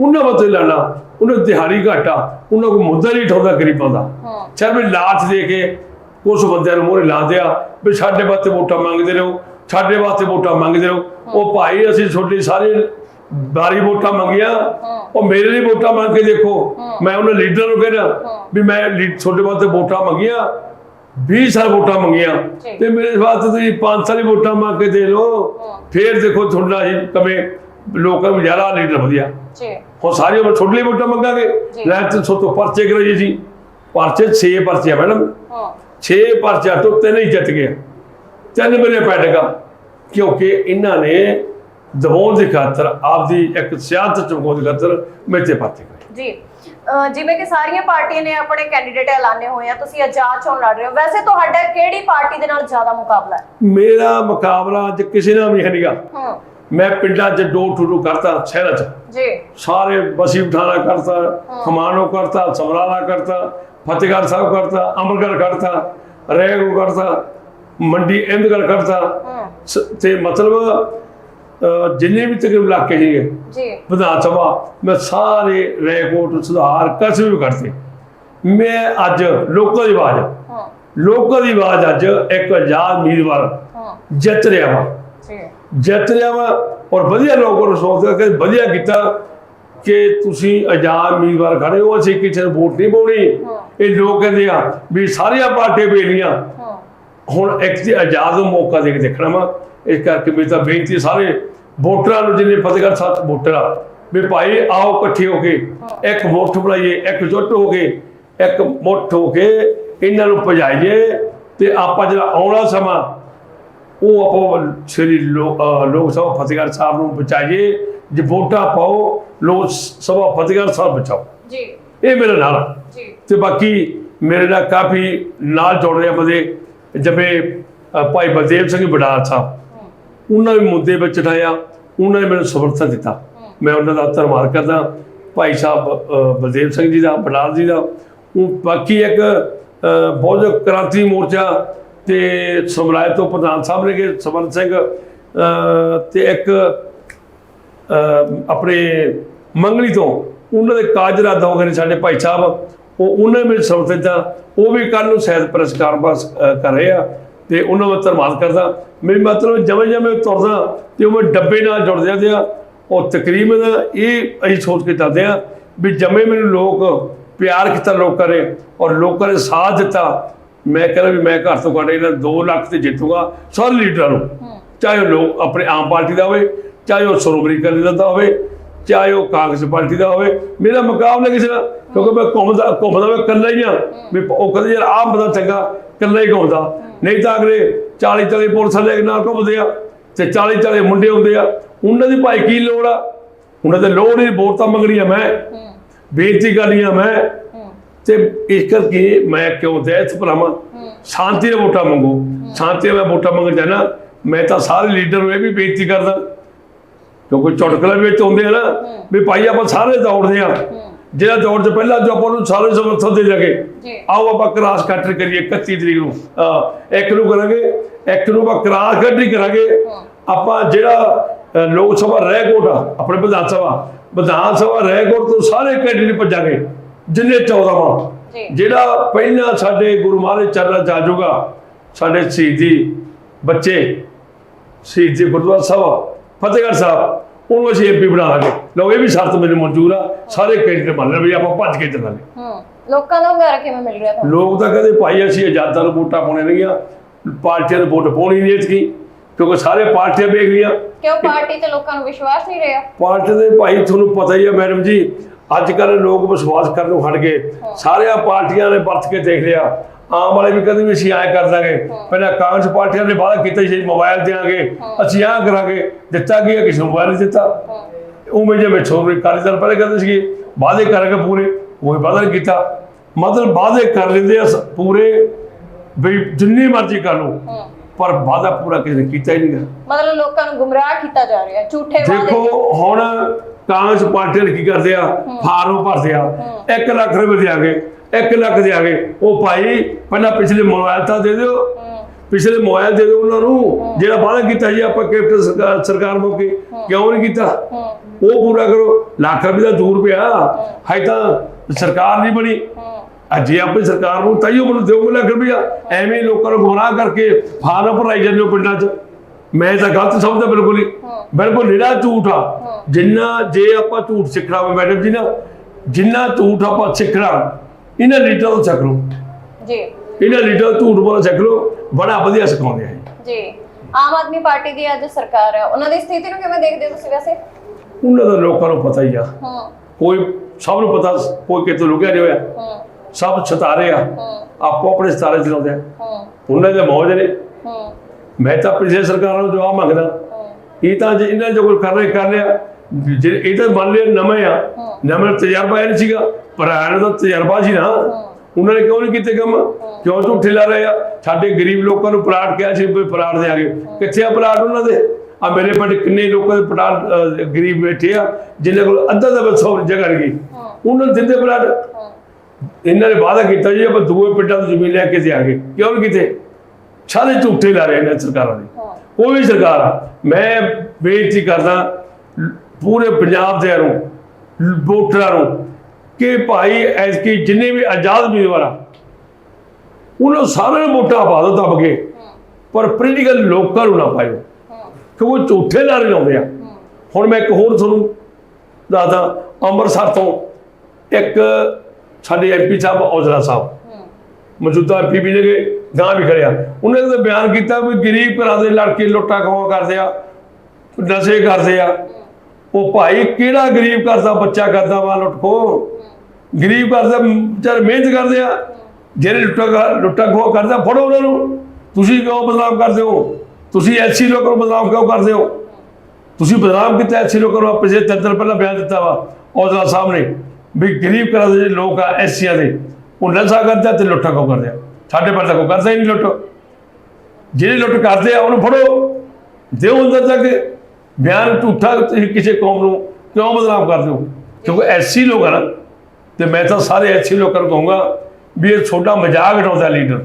ਉਹਨਾਂ ਵਾਸਤੇ ਲੜਨਾ ਉਹਨਾਂ ਦਿਹਾੜੀ ਘਾਟਾ ਉਹਨਾਂ ਕੋਈ ਮੁੱਦਾ ਨਹੀਂ ਉਠਾਉਂਦਾ ਗਰੀਬਾਂ ਦਾ। ਹੂੰ। ਚਾਹੇ ਵੀ ਲਾਚ ਦੇ ਕੇ ਕੁਝ ਬੰਦਿਆਂ ਨੂੰ ਮੋਹਰੇ ਲਾ ਦਿਆ ਵੀ ਸਾਡੇ ਵਾਸਤੇ ਵੋਟਾਂ ਮੰਗਦੇ ਰਹੋ ਸਾਡੇ ਵਾਸਤੇ ਵੋਟਾਂ ਮੰਗਦੇ ਰਹੋ ਉਹ ਭਾਈ ਅਸੀਂ ਤੁਹਾਡੀ ਸਾਰੇ ਬਾਰੀ ਵੋਟਾਂ ਮੰਗੀਆਂ। ਉਹ ਮੇਰੇ ਲਈ ਵੋਟਾਂ ਮੰਗ ਕੇ ਦੇਖੋ। ਮੈਂ ਉਹਨਾਂ ਲੀਡਰਾਂ ਨੂੰ ਕਹਿਣਾ ਵੀ ਮੈਂ ਤੁਹਾਡੇ ਵਾਸਤੇ ਵੋਟਾਂ ਮੰਗੀਆਂ। 20 ਸਾਲ ਵੋਟਾਂ ਮੰਗੀਆਂ। ਤੇ ਮੇਰੇ ਵਾਸਤੇ ਤੁਸੀਂ 5 ਸਾਲ ਹੀ ਵੋਟਾਂ ਮੰਗ ਕੇ ਦੇ ਲਓ। ਫੇਰ ਦੇਖੋ ਤੁਹਾਡਾ ਹੀ ਕਵੇਂ ਲੋਕਾਂ ਨੂੰ ਜ਼ਿਆਦਾ ਲੀਡਰ ਵਧੀਆ। ਜੀ। ਹੁਣ ਸਾਰੀ ਉਮਰ ਤੁਹਾਡੇ ਲਈ ਵੋਟਾਂ ਮੰਗਾਂਗੇ। ਲੈ ਤੇ ਸੋਤੋਂ ਪਰਚੇ ਕਰਾਈਏ ਜੀ ਪਰਚੇ 6 ਪਰਚੇ ਮੈਡਮ। ਹੂੰ। 6 ਪਰਚਾ ਤੋਂ ਤਿੰਨ ਹੀ ਜਿੱਤ ਗਿਆ ਤਿੰਨ ਮੇਰੇ ਪੈਟਗਾ ਕਿਉਂਕਿ ਇਹਨਾਂ ਨੇ ਦਬਾਉਣ ਦੀ ਖਾਤਰ ਆਪਦੀ ਇੱਕ ਸਿਆਸਤ ਚਮਕਾਉਣ ਦੀ ਖਾਤਰ ਤੇ ਪਰਚੇ ਕਰਾਏ। ਜੀ ਜਿਵੇਂ ਕਿ ਸਾਰੀਆਂ ਪਾਰਟੀਆਂ ਨੇ ਆਪਣੇ ਕੈਂਡੀਡੇਟ ਐਲਾਨੇ ਹੋਏ ਆ ਤੁਸੀਂ ਆਜ਼ਾਦ ਚੋਣ ਲੜ ਰਹੇ ਹੋ। ਵੈਸੇ ਤੁਹਾਡਾ ਕਿਹੜੀ ਪਾਰਟੀ ਦੇ ਨਾਲ ਜ਼ਿਆਦਾ ਮੁਕਾਬਲਾ ਹੈ? ਮੇਰਾ ਮੁਕਾਬਲਾ ਅੱਜ ਕਿਸੇ ਨਾਲ ਵੀ ਹੈ ਨਹੀਂਗਾ ਹੂੰ। ਮੈਂ ਪਿੰਡਾਂ 'ਚ ਡੋਰ ਟੂ ਡੋਰ ਕਰਤਾ ਸ਼ਹਿਰਾਂ 'ਚ। ਜੀ। ਸਾਰੇ ਬਸੀ ਉਠਾਣਾ ਕਰਤਾ ਖਮਾਨੋ ਕਰਤਾ ਸਮਰਾਲਾ ਕਰਤਾ ਫਤਿਹਗੜ੍ਹ ਸਾਹਿਬ ਕਰਤਾ ਅੰਮ੍ਰਿਤਸਰ ਕਰਤਾ ਰੈਗੂ ਕਰਤਾ। ਮੰਡੀ ਇੰਦਗੜ ਸ- ਤੇ ਮਤਲਬ ਜਿੰਨੇ ਵੀ ਤਕਰੀਬ ਇਲਾਕੇ ਸੀਗੇ ਜੀ। ਵਿਧਾਨ ਸਭਾ ਮੈਂ ਸਾਰੇ ਰੈਕੋਰਡ ਸੁਧਾਰ ਕਸੇ ਵੀ ਕਰਤੇ ਮੈਂ ਅੱਜ ਲੋਕਾਂ ਦੀ ਆਵਾਜ਼ ਹੂੰ। ਲੋਕਾਂ ਦੀ ਆਵਾਜ਼ ਅੱਜ ਇੱਕ ਆਜ਼ਾਦ ਉਮੀਦਵਾਰ ਹੂੰ। ਜਿੱਤ ਰਿਹਾ ਵਾ। ਜੀ। ਜਿੱਤ ਰਿਹਾ ਵਾ ਔਰ ਵਧੀਆ ਲੋਕਾਂ ਨੂੰ ਸੋਚਦਾ ਕਿ ਵਧੀਆ ਕੀਤਾ ਕਿ ਤੁਸੀਂ ਆਜ਼ਾਦ ਉਮੀਦਵਾਰ ਖੜੇ ਹੋ ਅਸੀਂ ਕਿਸੇ ਨੂੰ ਵੋਟ ਨਹੀਂ ਪਾਉਣੀ। ਇਹ ਲੋਕ ਕਹਿੰਦੇ ਆ ਵੀ ਸਾਰੀਆਂ ਪਾਰਟੀਆਂ ਬੇਲੀਆਂ ਹੁਣ ਇੱਕ ਤੇ ਆਜ਼ਾਦ ਨੂੰ ਮੌਕਾ ਦੇ ਕੇ ਦੇਖਣਾ ਵਾ। ਇਸ ਕਰਕੇ ਮੇਰੀ ਤਾਂ ਬੇਨਤੀ ਸਾਰੇ ਵੋਟਰਾਂ ਨੂੰ ਜਿਹਨੇ ਫਤਿਹਗੜ੍ਹ ਸਾਹਿਬ ਵੋਟਰ ਆ ਵੀ ਭਾਈ ਆਓ ਇਕੱਠੇ ਹੋ ਕੇ ਇੱਕ ਮੁੱਠ ਬਣਾਈਏ ਇੱਕ ਜੁੱਟ ਹੋ ਕੇ ਇੱਕ ਮੁੱਠ ਹੋ ਕੇ ਇਹਨਾਂ ਨੂੰ ਭਜਾਈਏ ਤੇ ਆਪਾਂ ਜਿਹੜਾ ਆਉਣਾ ਸਮਾਂ ਉਹ ਆਪਾਂ ਸ੍ਰੀ ਲੋਕ ਸਭਾ ਫਤਿਹਗੜ੍ਹ ਸਾਹਿਬ ਨੂੰ ਬਚਾਈਏ। ਜੇ ਵੋਟਾਂ ਪਾਓ ਲੋਕ ਸਭਾ ਫਤਿਹਗੜ੍ਹ ਸਾਹਿਬ ਬਚਾਓ। ਜੀ। ਇਹ ਮੇਰਾ ਨਾਲ। ਜੀ। ਤੇ ਬਾਕੀ ਮੇਰੇ ਨਾਲ ਕਾਫੀ ਨਾਲ ਜੁੜ ਰਹੇ ਬੰਦੇ। ਜਿਵੇਂ ਭਾਈ ਬਲਦੇਵ ਸਿੰਘ ਬਡਾਲ ਸਾਹਿਬ ਉਹਨਾਂ ਨੇ ਮੁੱਦੇ ਵਿੱਚ ਉਠਾਇਆ ਉਹਨਾਂ ਨੇ ਮੈਨੂੰ ਸਮਰਥਨ ਦਿੱਤਾ। ਮੈਂ ਉਹਨਾਂ ਦਾ ਧੰਨਵਾਦ ਕਰਦਾ ਭਾਈ ਸਾਹਿਬ ਬਲਦੇਵ ਸਿੰਘ ਜੀ ਦਾ ਬਡਾਲ ਜੀ ਦਾ। ਉਹ ਬਾਕੀ ਇੱਕ ਬਹੁਤ ਕ੍ਰਾਂਤੀ ਮੋਰਚਾ ਤੇ ਸਮਰਾਏ ਤੋਂ ਪ੍ਰਧਾਨ ਸਾਹਿਬ ਨੇ ਕਿ ਸਮਰ ਸਿੰਘ ਤੇ ਇੱਕ ਆਪਣੇ ਮੰਗਲੀ ਤੋਂ। ਉਹਨਾਂ ਦੇ ਕਾਜ ਰਾਦਾ ਹੋ ਗਏ ਨੇ ਸਾਡੇ ਭਾਈ ਸਾਹਿਬ ਉਹ ਉਹਨਾਂ ਨੇ ਮੈਨੂੰ ਸਮਰਥਨ ਦਿੱਤਾ ਉਹ ਵੀ ਕੱਲ ਨੂੰ ਸ਼ਾਇਦ ਪੁਰਸਕਾਰ ਬਸ ਕਰ ਰਹੇ ਆ ਤੇ ਉਹਨਾਂ ਦਾ ਧੰਨਵਾਦ ਕਰਦਾ। ਮੇਰੀ ਮਤਲਬ ਜਵੇਂ ਜਵੇਂ ਤੁਰਦਾ ਤੇ ਉਹ ਮੈਂ ਡੱਬੇ ਨਾਲ ਜੁੜ ਜਾਂਦੇ ਆ। ਉਹ ਤਕਰੀਬਨ ਇਹ ਅਸੀਂ ਸੋਚ ਕੇ ਚੱਲਦੇ ਆ ਵੀ ਜਵੇਂ ਮੈਨੂੰ ਲੋਕ ਪਿਆਰ ਕੀਤਾ ਲੋਕਾਂ ਨੇ ਔਰ ਲੋਕਾਂ ਨੇ ਸਾਥ ਦਿੱਤਾ। ਮੈਂ ਕਹਿੰਦਾ ਵੀ ਮੈਂ ਘਰ ਤੋਂ ਘੱਟ ਇਹਨਾਂ 2 ਲੱਖ ਤੇ ਜਿੱਤੂਗਾ ਸਾਰੇ ਲੀਡਰਾਂ ਨੂੰ। ਚਾਹੇ ਉਹ ਲੋਕ ਆਪਣੇ ਆਮ ਪਾਰਟੀ ਦਾ ਹੋਵੇ ਚਾਹੇ ਉਹ ਅਕਾਲੀ ਦਲ ਦਾ ਹੋਵੇ ਚਾਹੇ ਉਹ ਕਾਂਗਰਸ ਪਾਰਟੀ ਦਾ ਹੋਵੇ, ਮੇਰਾ ਮੁਕਾਬਲਾ ਕਿਸੇ ਨਾਲ ਕਿਉਂਕਿ ਮੈਂ ਘੁੰਮਦਾ ਘੁੰਮਦਾ ਮੈਂ ਇਕੱਲਾ ਹੀ ਆ। ਵੀ ਉਹ ਕਹਿੰਦੇ ਯਾਰ ਆਹ ਬੰਦਾ ਚੰਗਾ, ਇਕੱਲਾ ਹੀ ਘੁੰਮਦਾ। ਨਹੀਂ ਤਾਂ ਅਗਲੇ 40 40 ਪੁਲਿਸ ਵਾਲੇ ਨਾਲ ਘੁੰਮਦੇ ਆ ਤੇ 40 40 ਮੁੰਡੇ ਹੁੰਦੇ ਆ। ਉਹਨਾਂ ਦੀ ਭਾਈ ਕੀ ਲੋੜ ਆ? ਉਹਨਾਂ ਤੇ ਲੋੜ ਹੀ ਵੋਟਾਂ ਮੰਗਣੀਆਂ ਮੈਂ। ਹੂੰ ਬੇਨਤੀ ਕਰਨੀ ਆ ਮੈਂ। ਤੇ ਇਸ ਕਰਕੇ ਮੈਂ ਕਿਉਂ ਦਹਿਤ ਭਰਾਵਾਂ? ਹੂੰ ਸ਼ਾਂਤੀ ਨਾਲ ਵੋਟਾਂ ਮੰਗੋ। ਸ਼ਾਂਤੀ ਨਾਲ ਵੋਟਾਂ ਮੰਗਣ ਜਾਣਾ। ਮੈਂ ਤਾਂ ਸਾਰੇ ਲੀਡਰ ਨੂੰ ਇਹ ਵੀ ਬੇਨਤੀ ਕਰਦਾ। ਕਿਉਂਕਿ ਚੁਟਕਲੇ ਵਿੱਚ ਆਉਂਦੇ ਆ ਨਾ ਵੀ ਭਾਈ ਆਪਾਂ ਸਾਰੇ ਦੌੜਦੇ ਆ ਹੂੰ। ਜਿਹੜਾ ਦੌੜ ਚ ਪਹਿਲਾਂ ਜੋ ਆਪਾਂ ਨੂੰ ਸਾਰੇ ਸਮਰਥਨ ਦੇ ਲਗੇ ਜੀ। ਆਓ ਆਪਾਂ ਕ੍ਰਾਸ ਕੱਟਰ ਕਰੀਏ 31 ਤਰੀਕ ਨੂੰ। ਇੱਕ ਨੂੰ ਕਰਾਂਗੇ ਇੱਕ ਨੂੰ ਆਪਾਂ ਕ੍ਰਾਸ ਕੱਟਰੀ ਕਰਾਂਗੇ। ਆਪਾਂ ਜਿਹੜਾ ਲੋਕ ਸਭਾ ਰਹਿਕੋਟ ਆ ਆਪਣੇ ਵਿਧਾਨ ਸਭਾ ਵਿਧਾਨ ਸਭਾ ਰਹਿਕੋਟ ਤੋਂ ਸਾਰੇ ਕੈਂਡੀਡੇਟ ਭੱਜਾਂਗੇ ਜਿੰਨੇ 14 ਵਾ। ਜਿਹੜਾ ਪਹਿਲਾਂ ਸਾਡੇ ਗੁਰੂ ਮਹਾਰਾਜ ਚਰਨਾਂ ਚ ਆ ਜਾਊਗਾ ਸਾਡੇ ਸ਼ਹੀਦੀ ਬੱਚੇ ਸ਼ਹੀਦੀ ਗੁਰਦੁਆਰਾ ਸਾਹਿਬ ਫਤਿਹਗੜ੍ਹ ਸਾਹਿਬ ਉਹਨੂੰ ਅਸੀਂ ਐਮਪੀ ਬਣਾ ਲਾਂਗੇ। ਲਓ ਇਹ ਵੀ ਸ਼ਰਤ ਮੈਨੂੰ ਮਨਜ਼ੂਰ ਆ ਸਾਰੇ ਕੈਂਡੀਡੇਟ ਮੰਨ ਲੈਣ ਵੀ ਆਪਾਂ ਭੱਜ ਕੇ ਚੱਲਾਂਗੇ। ਹੂੰ ਲੋਕਾਂ ਦਾ ਹੁੰਗਾਰਾ ਕਿਵੇਂ ਮਿਲ ਰਿਹਾ ਤੁਹਾਨੂੰ? ਲੋਕ ਤਾਂ ਕਹਿੰਦੇ ਭਾਈ ਅਸੀਂ ਆਜ਼ਾਦਾਂ ਨੂੰ ਵੋਟਾਂ ਪਾਉਣੇ ਨਹੀਂ ਆ ਪਾਰਟੀਆਂ ਨੂੰ ਵੋਟ ਪਾਉਣੀ ਨਹੀਂ ਇਤਕੀ ਕਿਉਂਕਿ ਸਾਰੇ ਪਾਰਟੀਆਂ ਵੇਖ ਲਈਆਂ ਕਿਉਂ ਪਾਰਟੀ ਤੇ ਲੋਕਾਂ ਨੂੰ ਵਿਸ਼ਵਾਸ ਨਹੀਂ ਰਿਹਾ? ਪਾਰਟੀ ਦੇ ਭਾਈ ਤੁਹਾਨੂੰ ਪਤਾ ਹੀ ਆ ਮੈਡਮ ਜੀ ਅੱਜ ਕੱਲ੍ਹ ਲੋਕ ਵਿਸ਼ਵਾਸ ਕਰਨ ਨੂੰ ਹਟ ਗਏ। ਸਾਰੀਆਂ ਪਾਰਟੀਆਂ ਨੇ ਵਰਤ ਕੇ ਦੇਖ ਲਿਆ। ਆਮ ਵਾਲੇ ਵੀ ਕਹਿੰਦੇ ਵੀ ਅਸੀਂ ਐਂ ਕਰ ਦਾਂਗੇ। ਪਹਿਲਾਂ ਕਾਂਗਰਸ ਪਾਰਟੀਆਂ ਨੇ ਵਾਅਦਾ ਕੀਤਾ ਸੀ ਮੋਬਾਈਲ ਦੇਾਂਗੇ ਅਸੀਂ ਆਹ ਕਰਾਂਗੇ ਦਿੱਤਾ ਕੀ ਕਿਸੇ ਨੂੰ ਮੋਬਾਈਲ ਨਹੀਂ ਦਿੱਤਾ। ਉਵੇਂ ਜਿਵੇਂ ਛੋਰੇ ਕਾਲੀ ਦਲ ਪਹਿਲੇ ਕਹਿੰਦੇ ਸੀਗੇ ਵਾਅਦੇ ਕਰਾਂਗੇ ਪੂਰੇ। ਕੋਈ ਵਾਅਦਾ ਨਹੀਂ ਕੀਤਾ। ਮਤਲਬ ਵਾਅਦੇ ਕਰ ਲੈਂਦੇ ਆ ਸ- ਪੂਰੇ ਵੀ ਜਿੰਨੀ ਮਰਜ਼ੀ ਕਰ ਲਓ। ਹੂੰ। ਪਰ ਵਾਅਦਾ ਪੂਰਾ ਕਿਸੇ ਨੇ ਕੀਤਾ ਹੀ ਨਹੀਂ ਮਤਲਬ ਲੋਕਾਂ ਨੂੰ ਗੁੰਮਰਾਹ ਕੀਤਾ ਜਾ ਰਿਹਾ ਹੈ ਝੂਠੇ ਵਾਅਦੇ ਦੇਖੋ ਹੁਣ ਕਾਂਗਰਸ ਪਾਰਟੀ ਨੇ ਕੀ ਕਰਦੇ ਆ? ਫਾਰਮ ਭਰਦੇ ਆ। 1 ਲੱਖ ਰੁਪਏ ਦਿਆਂਗੇ। 1 ਲੱਖ ਦਿਆਂਗੇ ਉਹ ਭਾਈ ਪਹਿਲਾਂ ਪਿਛਲੇ ਮੋਬਾਈਲ ਤਾਂ ਦੇ ਦਿਓ। ਪਿਛਲੇ ਮੋਬਾਈਲ ਦੇ ਦਿਓ ਉਹਨਾਂ ਨੂੰ। ਜਿਹੜਾ ਵਾਅਦਾ ਕੀਤਾ ਜੀ ਆਪਾਂ ਕੈਪਟਨ ਸਰਕਾਰ ਸਰਕਾਰ ਮੌਕੇ। ਕਿਉਂ ਨਹੀਂ ਕੀਤਾ? ਉਹ ਪੂਰਾ ਕਰੋ। ਲੱਖ ਰੁਪਏ ਦਾ ਦੂਰ ਪਿਆ। ਹਾਈ ਤਾਂ ਸਰਕਾਰ ਨਹੀਂ ਬਣੀ। ਅਜੇ ਆਪਣੀ ਸਰਕਾਰ ਨੂੰ ਤਾਈਓ ਮੈਨੂੰ ਦਿਓਗੇ ਲੱਖ ਰੁਪਇਆ। ਐਵੇਂ ਲੋਕਾਂ ਨੂੰ ਗੁੰਮਰਾਹ ਕਰਕੇ ਫਾਰਮ ਭਰਾਈ ਜਾਂਦੇ ਹੋ ਪਿੰਡਾਂ 'ਚ। ਮੈਂ ਤਾਂ ਗਲਤ ਸਮਝਦਾ ਬਿਲਕੁਲ ਹੀ। ਬਿਲਕੁਲ ਨਿਰਾ ਝੂਠ ਆ। ਜਿੰਨਾ ਜੇ ਆਪਾਂ ਝੂਠ ਸਿੱਖਣਾ ਮੈਡਮ ਜੀ ਨਾ ਜਿੰਨਾ ਝੂਠ ਆਪਾਂ ਸਿੱਖਣਾ ਇਹਨਾਂ ਲੀਡਰਾਂ ਤੋਂ ਸਿੱਖ ਲਓ। ਜੀ। ਇਹਨਾਂ ਲੀਡਰਾਂ ਝੂਠ ਬੋਲਣਾ ਸਿੱਖ ਲਓ। ਬੜਾ ਵਧੀਆ ਸਿਖਾਉਂਦੇ ਆ। ਜੀ। ਆਮ ਆਦਮੀ ਪਾਰਟੀ ਦੀ ਅੱਜ ਸਰਕਾਰ ਹੈ। ਉਹਨਾਂ ਦੀ ਸਥਿਤੀ ਨੂੰ ਕਿਵੇਂ ਦੇਖਦੇ ਹੋ ਤੁਸੀਂ ਵੈਸੇ? ਉਹਨਾਂ ਦਾ ਲੋਕਾਂ ਨੂੰ ਪਤਾ ਹੀ ਆ। ਹੂੰ। ਕੋਈ ਸਭ ਨੂੰ ਪਤਾ ਕੋਈ ਕਿਤੋਂ ਲੁਕਿਆ ਨਹੀਂ ਹੋਇਆ। ਹੂੰ। ਸਭ ਛਤਾਰੇ ਆ। ਹੂੰ। ਆਪੋ ਆਪਣੇ ਸਤਾਰੇ ਚਲਾਉਂਦੇ ਆ। ਹੂੰ। ਉਹਨਾਂ ਦੇ ਮੌਜ ਨੇ। ਹੂੰ। ਮੈਂ ਤਾਂ ਪਿਛਲੇ ਸਰਕਾਰਾਂ ਨੂੰ ਜਵਾਬ ਮੰਗਦਾ। ਇਹ ਤਾਂ ਇਹਨਾਂ ਜੋ ਕੋਈ ਕਰ ਰਿਹਾ ਕਰ ਲਿਆ ਜੇ ਇਹ ਤਾਂ ਮੰਨ ਲਿਆ ਨਵੇਂ ਆ ਨਵੇਂ ਦਾ ਤਜਰਬਾ ਇਹ ਸੀਗਾ ਪੁਰਾਣਾ ਦਾ ਤਜਰਬਾ ਸੀ ਨਾ। ਉਹਨਾਂ ਨੇ ਕਿਉਂ ਨਹੀਂ ਕੀਤੇ ਕੰਮ? ਕਿਉਂ ਝੂਠੇ ਲਾ ਰਹੇ ਆ? ਸਾਡੇ ਗਰੀਬ ਲੋਕਾਂ ਨੂੰ ਪਲਾਟ ਕਿਹਾ ਸੀ ਵੀ ਪਲਾਟ ਦੇਾਂਗੇ ਕਿੱਥੇ ਆ ਪਲਾਟ ਉਹਨਾਂ ਦੇ? ਆ ਮੇਰੇ ਪਿੰਡ ਕਿੰਨੇ ਲੋਕਾਂ ਦੇ ਪਲਾਟ ਗਰੀਬ ਬੈਠੇ ਆ ਜਿਨ੍ਹਾਂ ਕੋਲ ਅੱਧਾ ਦਾ ਸੌ ਜਗ੍ਹਾ ਗਈ ਉਹਨਾਂ ਨੂੰ ਦਿੰਦੇ ਪਲਾਟ। ਇਹਨਾਂ ਨੇ ਵਾਅਦਾ ਕੀਤਾ ਜੀ ਆਪਾਂ ਦੂਏ ਪਿੰਡਾਂ ਤੋਂ ਜ਼ਮੀਨ ਲੈ ਕੇ ਦਿਆਂਗੇ ਕਿਉਂ ਨਹੀਂ ਕੀਤੇ? ਸਾਰੇ ਝੂਠੇ ਲਾ ਰਹੇ ਨੇ ਸਰਕਾਰਾਂ ਦੇ। ਕੋਈ ਵੀ ਸਰਕਾਰ ਆ। ਮੈਂ ਬੇਨਤੀ ਕਰਦਾ ਪੂਰੇ ਪੰਜਾਬ ਦੇ ਨੂੰ ਵੋਟਰਾਂ ਨੂੰ ਕਿ ਭਾਈ ਐਸਕੀ ਜਿੰਨੇ ਵੀ ਆਜ਼ਾਦ ਉਮੀਦਵਾਰ ਆ, ਉਹਨਾਂ ਸਾਰਿਆਂ ਨੂੰ ਵੋਟਾਂ ਪਾ ਦੋ ਦੱਬ ਕੇ। ਪਰ ਪੋਲੀਟੀਕਲ ਲੋਕਾਂ ਨੂੰ ਨਾ ਪਾਇਓ। ਹੂੰ ਕਿਉਂਕਿ ਉਹ ਝੂਠੇ ਨਾਰੇ ਲਾਉਂਦੇ ਆ। ਹੁਣ ਮੈਂ ਇੱਕ ਹੋਰ ਤੁਹਾਨੂੰ ਦੱਸਦਾ, ਅੰਮ੍ਰਿਤਸਰ ਤੋਂ ਇੱਕ ਸਾਡੇ ਐਮਪੀ ਸਾਹਿਬ, ਔਜਲਾ ਸਾਹਿਬ ਹੂੰ ਮੌਜੂਦਾ ਐਮਪੀ ਵੀ ਨੇਗੇ ਗਾਂ ਵੀ ਖੜਿਆ ਉਹਨੇ ਤਾਂ ਬਿਆਨ ਕੀਤਾ ਵੀ ਗਰੀਬ ਘਰਾਂ ਦੇ ਲੜਕੇ ਲੁੱਟਾ ਖੋਆ ਕਰਦੇ ਆ, ਨਸ਼ੇ ਕਰਦੇ ਆ। ਉਹ ਭਾਈ ਕਿਹੜਾ ਗਰੀਬ ਘਰ ਦਾ ਬੱਚਾ ਕਰਦਾ ਵਾ, ਲੁੱਟ ਖੋ ਗਰੀਬ ਘਰ ਦਾ ਵਿਚਾਰੇ ਮਿਹਨਤ ਕਰਦੇ ਆ। ਜਿਹੜੇ ਲੁੱਟਾ ਖਾ- ਲੁੱਟਾ ਖੋਆ ਕਰਦਾ ਫੜੋ ਉਹਨਾਂ ਨੂੰ। ਤੁਸੀਂ ਕਿਉਂ ਬਦਨਾਮ ਕਰਦੇ ਹੋ? ਤੁਸੀਂ ਐਸੀ ਲੋਕਾਂ ਨੂੰ ਬਦਨਾਮ ਕਿਉਂ ਕਰਦੇ ਹੋ? ਤੁਸੀਂ ਬਦਨਾਮ ਕੀਤਾ ਐਸੀ ਲੋਕਾਂ ਨੂੰ ਪਿਛਲੇ ਤਿੰਨ ਦਿਨ ਪਹਿਲਾਂ ਬਿਆਨ ਦਿੱਤਾ ਵਾ ਔਜਲਾ ਸਾਹਿਬ ਨੇ ਵੀ ਗਰੀਬ ਘਰਾਂ ਦੇ ਜਿਹੜੇ ਲੋਕ ਆ ਐਸੀਆਂ ਦੇ, ਉਹ ਨਸ਼ਾ ਕਰਦੇ ਆ ਤੇ ਲੁੱਟਾ ਕਿਉਂ ਕਰਦੇ ਆ। ਸਾਡੇ ਪਰ ਤਾਂ ਕੋਈ ਕਰਦਾ ਹੀ ਨਹੀਂ ਲੁੱਟ। ਜਿਹੜੇ ਲੁੱਟ ਕਰਦੇ ਆ, ਉਹਨੂੰ ਫੜੋ। ਦਿਓ ਅੰਦਰ ਤੱਕ ਬਿਆਨ ਝੂਠਾ ਤੁਸੀਂ ਕਿਸੇ ਕੌਮ ਨੂੰ ਕਿਉਂ ਬਦਨਾਮ ਕਰਦੇ ਹੋ? ਕਿਉਂਕਿ ਐਸੀ ਲੋਕ ਆ ਨਾ ਤੇ ਮੈਂ ਤਾਂ ਸਾਰੇ ਐਸੀ ਲੋਕਾਂ ਨੂੰ ਕਹੂੰਗਾ ਵੀ ਇਹ ਛੋਟਾ ਮਜ਼ਾਕ ਉਡਾਉਂਦਾ ਲੀਡਰ।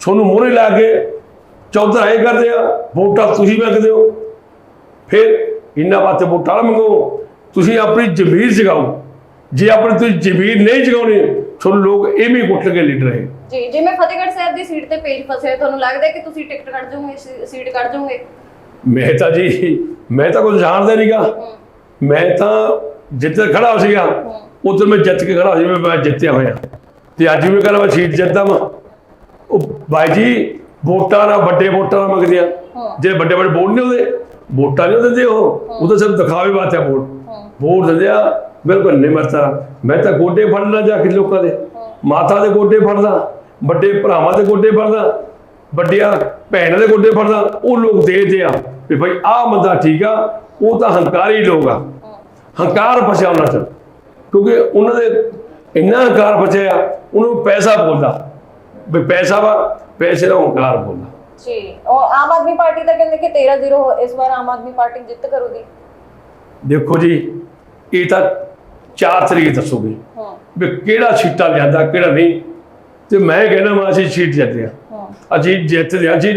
ਤੁਹਾਨੂੰ ਮੂਹਰੇ ਲਾ ਕੇ ਚੌਧਰ ਇਹ ਕਰਦੇ ਆ ਵੋਟਾਂ ਤੁਸੀਂ ਮੰਗਦੇ ਹੋ। ਫਿਰ ਇਹਨਾਂ ਵਾਸਤੇ ਵੋਟਾਂ ਨਾ ਮੰਗੋ। ਤੁਸੀਂ ਆਪਣੀ ਜ਼ਮੀਰ ਜਗਾਓ। ਜੇ ਆਪਣੀ ਤੁਸੀਂ ਜ਼ਮੀਰ ਨਹੀਂ ਜਗਾਉਣੀ ਤੁਹਾਨੂੰ ਲੋਕ ਐਵੇਂ ਕੁੱਟ ਕੇ ਲੀਡਰ ਹੈ ਜੀ ਜਿਵੇਂ ਫਤਿਹਗੜ੍ਹ ਸਾਹਿਬ ਦੀ ਸੀਟ ਤੇ ਪੇਜ ਫਸੇ ਹੋਏ, ਤੁਹਾਨੂੰ ਲੱਗਦਾ ਹੈ ਕਿ ਤੁਸੀਂ ਟਿਕਟ ਕੱਢ ਜਾਓਗੇ ਸੀ- ਸੀਟ ਕੱਢ ਜਾਓਗੇ ਮੈਂ ਤਾਂ ਜੀ, ਮੈਂ ਤਾਂ ਕੁਝ ਜਾਣਦਾ ਨਹੀਂਗਾ ਮੈਂ ਤਾਂ ਜਿੱਥੇ ਖੜਾ ਸੀਗਾ, ਉਧਰ ਮੈਂ ਜਿੱਤ ਕੇ ਖੜਾ ਹੋ ਮੈਂ ਜਿੱਤਿਆ ਹੋਇਆ। ਤੇ ਅੱਜ ਵੀ ਕਹਿੰਦਾ ਮੈਂ ਸੀਟ ਜਿੱਤਦਾ ਵਾਂ। ਉਹ ਬਾਈ ਜੀ, ਵੋਟਾਂ ਨਾਲ ਵੱਡੇ ਵੋਟਾਂ ਨਾਲ ਮੰਗਦੇ ਆ। ਜੇ ਵੱਡੇ ਵੱਡੇ ਵੋਟ ਨਹੀਂ ਹੁੰਦੇ, ਵੋਟਾਂ ਨਹੀਂ ਦਿੰਦੇ ਉਹ। ਉਹ ਤਾਂ ਸਿਰਫ ਦਿਖਾਵੇ ਵਾਸਤੇ ਵੋਟ। ਵੋਟ ਦਿੰਦੇ ਆ, ਬਿਲਕੁਲ ਨਹੀਂ ਮਰਤਾ ਮੈਂ ਤਾਂ ਗੋਡੇ ਫੜਨਾ ਜਾ ਕੇ ਲੋਕਾਂ ਦੇ? ਮਾਤਾ ਦੇ ਗੋਡੇ ਫੜਦਾ, ਵੱਡੇ ਭਰਾਵਾਂ ਦੇ ਗੋਡੇ ਫੜਦਾ ਵੱਡੀਆਂ ਭੈਣਾਂ ਦੇ ਗੋਡੇ ਫੜਦਾ ਉਹ ਲੋਕ ਦੇਖਦੇ ਆ ਵੀ ਭਾਈ ਆਹ ਬੰਦਾ ਠੀਕ ਆ ਉਹ ਤਾਂ ਹੰਕਾਰੀ ਲੋਕ ਆ। ਹੰਕਾਰ ਫਸਿਆ ਉਹਨਾਂ ਚ। ਕਿਉਂਕਿ ਉਹਨਾਂ ਦੇ ਇੰਨਾ ਹੰਕਾਰ ਫਸਿਆ ਉਹਨੂੰ ਪੈਸਾ ਬੋਲਦਾ। ਵੀ ਪੈਸਾ ਵਾ ਪੈਸੇ ਦਾ ਹੰਕਾਰ ਬੋਲਦਾ। ਜੀ ਉਹ ਆਮ ਆਦਮੀ ਪਾਰਟੀ ਤਾਂ ਕਹਿੰਦੇ ਕਿ 13-0 ਇਸ ਵਾਰ ਆਮ ਆਦਮੀ ਪਾਰਟੀ ਜਿੱਤ ਕਰੂਗੀ। ਦੇਖੋ ਜੀ ਇਹ ਤਾਂ 4 ਤਰੀਕ ਦੱਸੋਗੇ ਹੂੰ। ਵੀ ਕਿਹੜਾ ਸੀਟਾਂ ਲਿਆਂਦਾ ਕਿਹੜਾ ਨਹੀਂ। ਤੇ ਮੈਂ ਕਹਿੰਦਾ ਮੈਂ ਅਸੀਂ ਸੀਟ ਆ। ਹੂੰ ਅਸੀਂ ਜਿੱਤਦੇ ਆ ਜੀ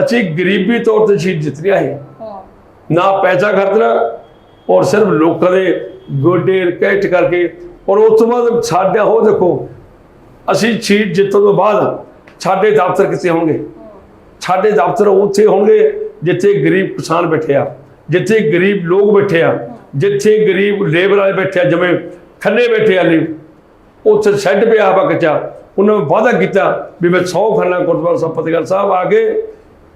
ਅਸੀਂ ਗਰੀਬੀ ਤੌਰ ਤੇ ਸੀਟ ਜਿੱਤ ਰਿਹਾ ਹੈ ਹੂੰ। ਨਾ ਪੈਸਾ ਖਰਚਣਾ ਔਰ ਸਿਰਫ ਲੋਕਾਂ ਦੇ ਗੋਡੇ ਰਿਕੈਸਟ ਕਰਕੇ ਔਰ ਉਸ ਤੋਂ ਬਾਅਦ ਸਾਡਾ ਹੋ ਦੇਖੋ ਅਸੀਂ ਸੀਟ ਜਿੱਤਣ ਤੋਂ ਬਾਅਦ ਸਾਡੇ ਦਫ਼ਤਰ ਕਿੱਥੇ ਹੋਣਗੇ? ਸਾਡੇ ਦਫ਼ਤਰ ਉੱਥੇ ਹੋਣਗੇ ਜਿੱਥੇ ਗਰੀਬ ਕਿਸਾਨ ਬੈਠੇ ਆ ਜਿੱਥੇ ਗਰੀਬ ਲੋਕ ਬੈਠੇ ਆ ਜਿੱਥੇ ਗਰੀਬ ਲੇਬਰ ਵਾਲੇ ਬੈਠੇ ਆ ਜਿਵੇਂ ਖੰਨੇ ਬੈਠੇ ਆ ਲਈ ਉੱਥੇ ਸੈੱਟ ਪਿਆ ਵਾ ਕੱਚਾ। ਉਹਨਾਂ ਨੇ ਵਾਅਦਾ ਕੀਤਾ ਵੀ ਮੈਂ 100 ਖਾਨਾ ਗੁਰਦੁਆਰਾ ਸਾਹਿਬ, ਫਤਿਹਗੜ੍ਹ ਸਾਹਿਬ ਆ ਕੇ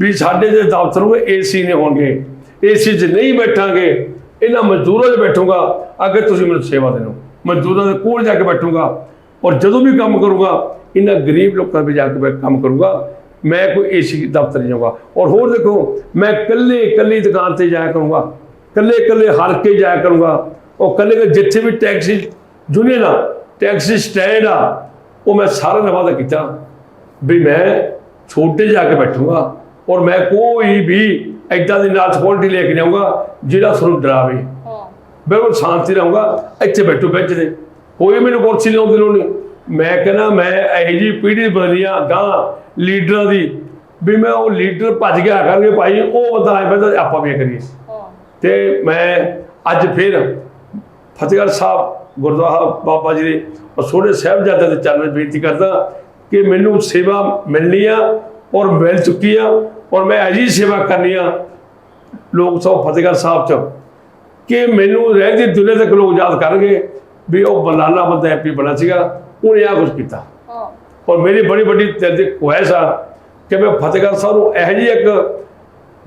ਵੀ ਸਾਡੇ ਦੇ ਦਫ਼ਤਰ ਨੂੰ ਏਸੀ ਨੇ ਹੋਣਗੇ। ਏਸੀ 'ਚ ਨਹੀਂ ਬੈਠਾਂਗੇ, ਇਹਨਾਂ ਮਜ਼ਦੂਰਾਂ 'ਚ ਬੈਠੂੰਗਾ। ਅੱਗੇ ਤੁਸੀਂ ਮੈਨੂੰ ਸੇਵਾ ਦੇਣੋ ਮਜ਼ਦੂਰਾਂ ਦੇ ਕੋਲ ਜਾ ਕੇ ਬੈਠੂੰਗਾ ਔਰ ਜਦੋਂ ਵੀ ਕੰਮ ਕਰੂੰਗਾ, ਇਹਨਾਂ ਗਰੀਬ ਲੋਕਾਂ ਵਿੱਚ ਜਾ ਕੇ ਮੈਂ ਕੰਮ ਕਰੂੰਗਾ, ਮੈਂ ਕੋਈ ਏਸੀ ਦਫ਼ਤਰ ਨਹੀਂ ਜਾਊਂਗਾ। ਔਰ ਹੋਰ ਦੇਖੋ, ਮੈਂ ਇਕੱਲੇ ਇਕੱਲੀ ਦੁਕਾਨ ਤੇ ਜਾਇਆ ਕਰੂੰਗਾ, ਇਕੱਲੇ ਇਕੱਲੇ ਹਲਕੇ ਜਾਇਆ ਕਰੂੰਗਾ ਉਹ ਇਕੱਲੇ ਇਕੱਲੇ ਜਿੱਥੇ ਵੀ ਟੈਕਸੀ ਯੂਨੀਅਨ ਆ ਟੈਕਸੀ ਸਟੈਂਡ ਆ ਉਹ ਮੈਂ ਸਾਰਿਆਂ ਨਾਲ ਵਾਅਦਾ ਕੀਤਾ ਵੀ ਮੈਂ ਛੋਟੇ ਜਾ ਕੇ ਬੈਠੂੰਗਾ ਔਰ ਮੈਂ ਕੋਈ ਵੀ ਐਦਾਂ ਦੀ ਨਾਲ ਸਕਿਉਰਟੀ ਲੈ ਕੇ ਜਾਊਂਗਾ ਜਿਹੜਾ ਤੁਹਾਨੂੰ ਡਰਾਵੇ। ਹੂੰ। ਬਿਲਕੁਲ ਸ਼ਾਂਤੀ ਰਹੂੰਗਾ ਇੱਥੇ ਬੈਠੋ ਬੈਂਚ ਤੇ। ਕੋਈ ਮੈਨੂੰ ਕੁਰਸੀ ਲਾਉਣ ਦੀ ਲੋੜ ਨਹੀਂ। ਮੈਂ ਕਹਿੰਦਾ ਮੈਂ ਇਹੋ ਜੀ ਪੀੜ੍ਹੀ ਬਦਲੀਆਂ ਗਾਂ ਲੀਡਰਾਂ ਦੀ ਵੀ ਮੈਂ ਉਹ ਲੀਡਰ ਭੱਜ ਗਿਆ ਕਰਕੇ ਭਾਈ ਉਹ ਬੰਦਾ ਆਇਆ ਬੰਦਾ ਆਪਾਂ ਵੀ ਕਰੀਏ। ਤੇ ਮੈਂ ਅੱਜ ਫਿਰ ਫਤਿਹਗੜ੍ਹ ਸਾਹਿਬ ਗੁਰਦੁਆਰਾ ਬਾਬਾ ਜੀ ਦੇ ਉਹ ਸੋਹਣੇ ਸਾਹਿਬਜ਼ਾਦਿਆਂ ਦੇ ਚਰਨ ਵਿੱਚ ਬੇਨਤੀ ਕਰਦਾ ਕਿ ਮੈਨੂੰ ਸੇਵਾ ਮਿਲਣੀ ਆ ਔਰ ਮਿਲ ਚੁੱਕੀ ਆ ਔਰ ਮੈਂ ਅਜੀ ਸੇਵਾ ਕਰਨੀ ਆ ਲੋਕ ਸਭ ਫਤਿਹਗੜ੍ਹ ਸਾਹਿਬ ਚ ਕਿ ਮੈਨੂੰ ਰਹਿੰਦੀ ਦੁਨੀਆ ਤੱਕ ਲੋਕ ਯਾਦ ਕਰਨਗੇ ਵੀ ਉਹ ਬਲਾਲਾ ਬੰਦਾ ਐਮਪੀ ਬਣਾ ਸੀਗਾ ਉਹਨੇ ਆ ਕੁਝ ਕੀਤਾ। ਔਰ ਮੇਰੀ ਬੜੀ ਵੱਡੀ ਦਿਲ ਦੀ ਖੁਆਇਸ਼ ਆ ਕਿ ਮੈਂ ਫਤਿਹਗੜ੍ਹ ਸਾਹਿਬ ਨੂੰ ਇਹੋ ਜਿਹੀ ਇੱਕ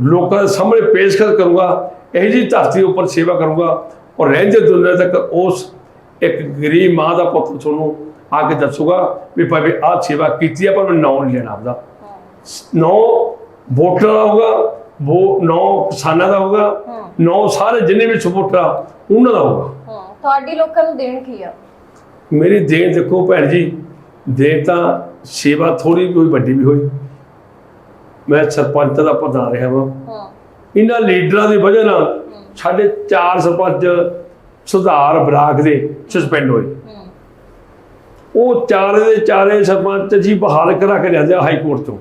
ਲੋਕਾਂ ਦੇ ਸਾਹਮਣੇ ਪੇਸ਼ਕਸ਼ ਕਰੂੰਗਾ ਇਹੋ ਜਿਹੀ ਧਰਤੀ ਉੱਪਰ ਸੇਵਾ ਕਰੂੰਗਾ ਔਰ ਰਹਿੰਦੇ ਦੁਨੀਆ ਤੱਕ ਉਸ ਇੱਕ ਗਰੀਬ ਮਾਂ ਦਾ ਪੁੱਤ ਤੁਹਾਨੂੰ ਆ ਕੇ ਦੱਸੂਗਾ ਵੀ ਭਾਵੇਂ ਆਹ ਸੇਵਾ ਕੀਤੀ ਆ ਪਰ ਮੈਂ ਨਾਂ ਨਹੀਂ ਲੈਣਾ ਆਪਦਾ। ਨੌ ਵੋਟਰ ਦਾ ਹੋਊਗਾ ਉਹ ਨੌ ਕਿਸਾਨਾਂ ਦਾ ਹੋਊਗਾ ਹੂੰ। ਨੌ ਸਾਰੇ ਜਿੰਨੇ ਵੀ ਸਪੋਰਟਰ ਆ ਉਹਨਾਂ ਦਾ ਹੋਊਗਾ। ਹੂੰ ਤੁਹਾਡੀ ਲੋਕਾਂ ਨੂੰ ਦੇਣ ਕੀ ਆ? ਮੇਰੀ ਦੇਣ ਦੇਖੋ ਭੈਣ ਜੀ ਦੇਣ ਤਾਂ ਸੇਵਾ ਥੋੜੀ ਹੋਈ ਵੱਡੀ ਵੀ ਹੋਈ। ਮੈਂ ਸਰਪੰਚ ਦਾ ਪ੍ਰਧਾਨ ਰਿਹਾ ਵਾਂ। ਇਹਨਾਂ ਲੀਡਰਾਂ ਦੀ ਵਜ੍ਹਾ ਨਾਲ ਸਾਡੇ ਚਾਰ ਸਰਪੰਚ ਸੁਧਾਰ ਬਰਾਕ ਦੇ ਸਸਪੈਂਡ ਹੋਏ। ਉਹ ਚਾਰੇ ਦੇ ਚਾਰੇ ਸਰਪੰਚ ਜੀ ਬਹਾਲ ਕਰਾ ਕੇ ਲਿਆਂਦੇ ਹਾਈ ਕੋਰਟ ਤੋਂ।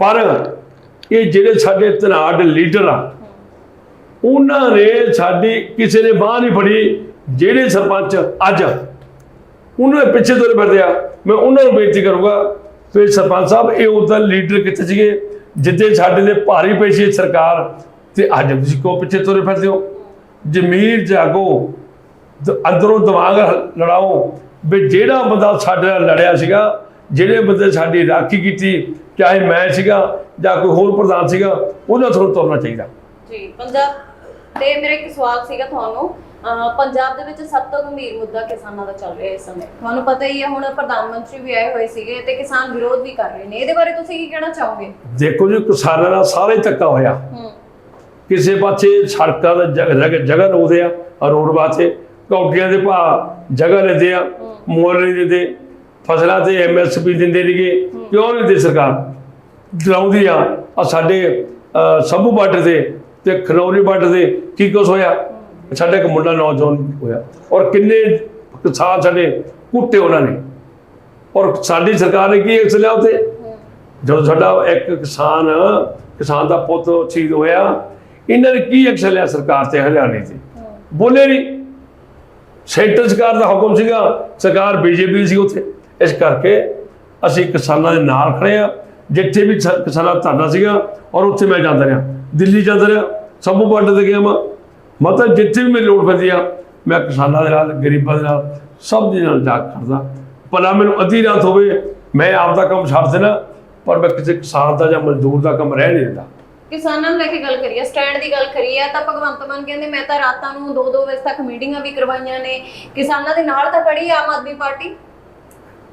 ਪਰ ਇਹ ਜਿਹੜੇ ਸਾਡੇ ਧਨਾੜ ਲੀਡਰ ਆ, ਉਹਨਾਂ ਨੇ ਸਾਡੀ ਕਿਸੇ ਨੇ ਬਾਹ ਨਹੀਂ ਫੜੀ, ਜਿਹੜੇ ਸਰਪੰਚ ਅੱਜ ਉਹਨਾਂ ਦੇ ਪਿੱਛੇ ਤੁਰੇ ਫਿਰਦੇ ਆ। ਮੈਂ ਉਹਨਾਂ ਨੂੰ ਬੇਨਤੀ ਕਰੂੰਗਾ ਕਿ ਸਰਪੰਚ ਸਾਹਿਬ, ਇਹ ਉਹਦਾ ਲੀਡਰ ਕਿੱਥੇ ਸੀਗੇ, ਜਿੱਦੇ ਸਾਡੇ ਦੇ ਭਾਰੀ ਪਈ ਸੀ ਸਰਕਾਰ, ਤੇ ਅੱਜ ਤੁਸੀਂ ਕੋ ਪਿੱਛੇ ਤੁਰੇ ਫਿਰਦੇ ਹੋ? ਜ਼ਮੀਰ ਜਾਗੋ ਅੰਦਰੋਂ ਦਿਮਾਗ ਲੜਾਓ ਵੀ ਜਿਹੜਾ ਬੰਦਾ ਸਾਡੇ ਨਾਲ ਲੜਿਆ ਸੀਗਾ ਜਿਹੜੇ ਬੰਦੇ ਸਾਡੀ ਰਾਖੀ ਕੀਤੀ ਚਾਹੇ ਮੈਂ ਸੀਗਾ ਜਾਂ ਕੋਈ ਹੋਰ ਪ੍ਰਧਾਨ ਸੀਗਾ ਉਹਨਾਂ ਤੋਂ ਤੁਰਨਾ ਚਾਹੀਦਾ। ਜੀ ਪੰਜਾਬ ਤੇ ਮੇਰਾ ਇੱਕ ਸਵਾਲ ਸੀਗਾ ਤੁਹਾਨੂੰ ਅਹ ਪੰਜਾਬ ਦੇ ਵਿੱਚ ਸਭ ਤੋਂ ਗੰਭੀਰ ਮੁੱਦਾ ਕਿਸਾਨਾਂ ਦਾ ਚੱਲ ਰਿਹਾ ਇਸ ਸਮੇਂ। ਤੁਹਾਨੂੰ ਪਤਾ ਹੀ ਹੈ ਹੁਣ ਪ੍ਰਧਾਨ ਮੰਤਰੀ ਵੀ ਆਏ ਹੋਏ ਸੀਗੇ ਤੇ ਕਿਸਾਨ ਵਿਰੋਧ ਵੀ ਕਰ ਰਹੇ ਨੇ ਇਹਦੇ ਬਾਰੇ ਤੁਸੀਂ ਕੀ ਕਹਿਣਾ ਚਾਹੋਗੇ? ਦੇਖੋ ਜੀ ਕਿਸਾਨਾਂ ਦਾ ਸਾਰਾ ਧੱਕਾ ਹੋਇਆ। ਹੂੰ। ਕਿਸੇ ਪਾਸੇ ਸੜਕਾਂ ਦਾ ਜਗ੍ਹਾ ਜਗ੍ਹਾ- ਲਾਉਂਦੇ ਆ ਰੋਡ ਵਾਸਤੇ। ਕੌਡੀਆਂ ਦੇ ਭਾਅ ਜਗ੍ਹਾ ਲੈਂਦੇ ਆ ਮੁੱਲ ਨਹੀਂ ਦਿੰਦੇ ਫਸਲਾਂ ਤੇ ਐਮਐਸਪੀ ਦਿੰਦੇ ਨਹੀਂਗੇ ਕਿਉਂ ਨਹੀਂ ਦੇ ਸਰਕਾਰ? ਡਰਾਉਂਦੀ ਆ ਆ ਸਾਡੇ ਅਹ, ਬਾਰਡਰ ਤੇ ਤੇ ਖਨੌਰੀ ਬਾਰਡਰ ਤੇ ਕੀ ਕੁਛ ਹੋਇਆ? ਸਾਡੇ ਇੱਕ ਮੁੰਡਾ ਨੌਜਵਾਨ ਹੋਇਆ ਔਰ ਕਿੰਨੇ ਕਿਸਾਨ ਸਾਡੇ ਕੁੱਟੇ ਉਹਨਾਂ ਨੇ। ਔਰ ਸਾਡੀ ਸਰਕਾਰ ਨੇ ਕੀ ਐਕਸ਼ਨ ਲਿਆ ਉੱਤੇ? ਜਦੋਂ ਸਾਡਾ ਇੱਕ ਕਿਸਾਨ ਕਿਸਾਨ ਦਾ ਪੁੱਤ ਸ਼ਹੀਦ ਹੋਇਆ ਇਹਨਾਂ ਨੇ ਕੀ ਐਕਸ਼ਨ ਲਿਆ ਸਰਕਾਰ ਤੇ? ਹਰਿਆਣੇ ਤੇ। ਬੋਲੇ ਨਹੀਂ ਸੈਂਟਰ ਸਰਕਾਰ ਦਾ ਹੁਕਮ ਸੀਗਾ, ਸਰਕਾਰ ਬੀਜੇਪੀ ਸੀ ਉੱਥੇ। ਇਸ ਕਰਕੇ ਅਸੀਂ ਕਿਸਾਨਾਂ ਦੇ ਨਾਲ ਖੜੇ ਆ ਜਿੱਥੇ ਵੀ ਕਿਸਾਨਾਂ ਦਾ ਧਰਨਾ ਸੀਗਾ, ਔਰ ਉੱਥੇ ਮੈਂ ਜਾਂਦਾ ਰਿਹਾ। ਦਿੱਲੀ ਜਾਂਦਾ ਰਿਹਾ। ਸਭੂ ਬਾਰਡਰ ਤੇ ਗਿਆ ਮੈਂ। ਮਤਲਬ ਜਿੱਥੇ ਵੀ ਮੇਰੀ ਲੋੜ ਪੈਂਦੀ ਆ, ਮੈਂ ਕਿਸਾਨਾਂ ਦੇ ਨਾਲ, ਗਰੀਬਾਂ ਦੇ ਨਾਲ, ਸਭ ਦੇ ਨਾਲ ਜਾ ਕਰਦਾ ਭਲਾ ਮੈਨੂੰ ਅੱਧੀ ਰਾਤ ਹੋਵੇ, ਮੈਂ ਆਪ ਦਾ ਕੰਮ ਛੱਡ ਦੇਣਾ, ਪਰ ਮੈਂ ਕਿਸੇ ਕਿਸਾਨ ਦਾ ਜਾਂ ਮਜ਼ਦੂਰ ਦਾ ਕੰਮ ਰਹਿ ਨਹੀਂ ਦਿੰਦਾ। ਕਿਸਾਨਾਂ ਨੂੰ ਲੈ ਕੇ ਗੱਲ ਕਰੀਏ ਸਟੈਂਡ ਦੀ ਗੱਲ ਕਰੀਏ ਤਾਂ ਭਗਵੰਤ ਮਾਨ ਕਹਿੰਦੇ ਮੈਂ ਤਾਂ ਰਾਤਾਂ ਨੂੰ 2-2 ਵਜੇ ਤੱਕ ਮੀਟਿੰਗਾਂ ਵੀ ਕਰਵਾਈਆਂ ਨੇ। ਕਿਸਾਨਾਂ ਦੇ ਨਾਲ ਤਾਂ ਖੜੀ ਆਮ ਆਦਮੀ ਪਾਰਟੀ?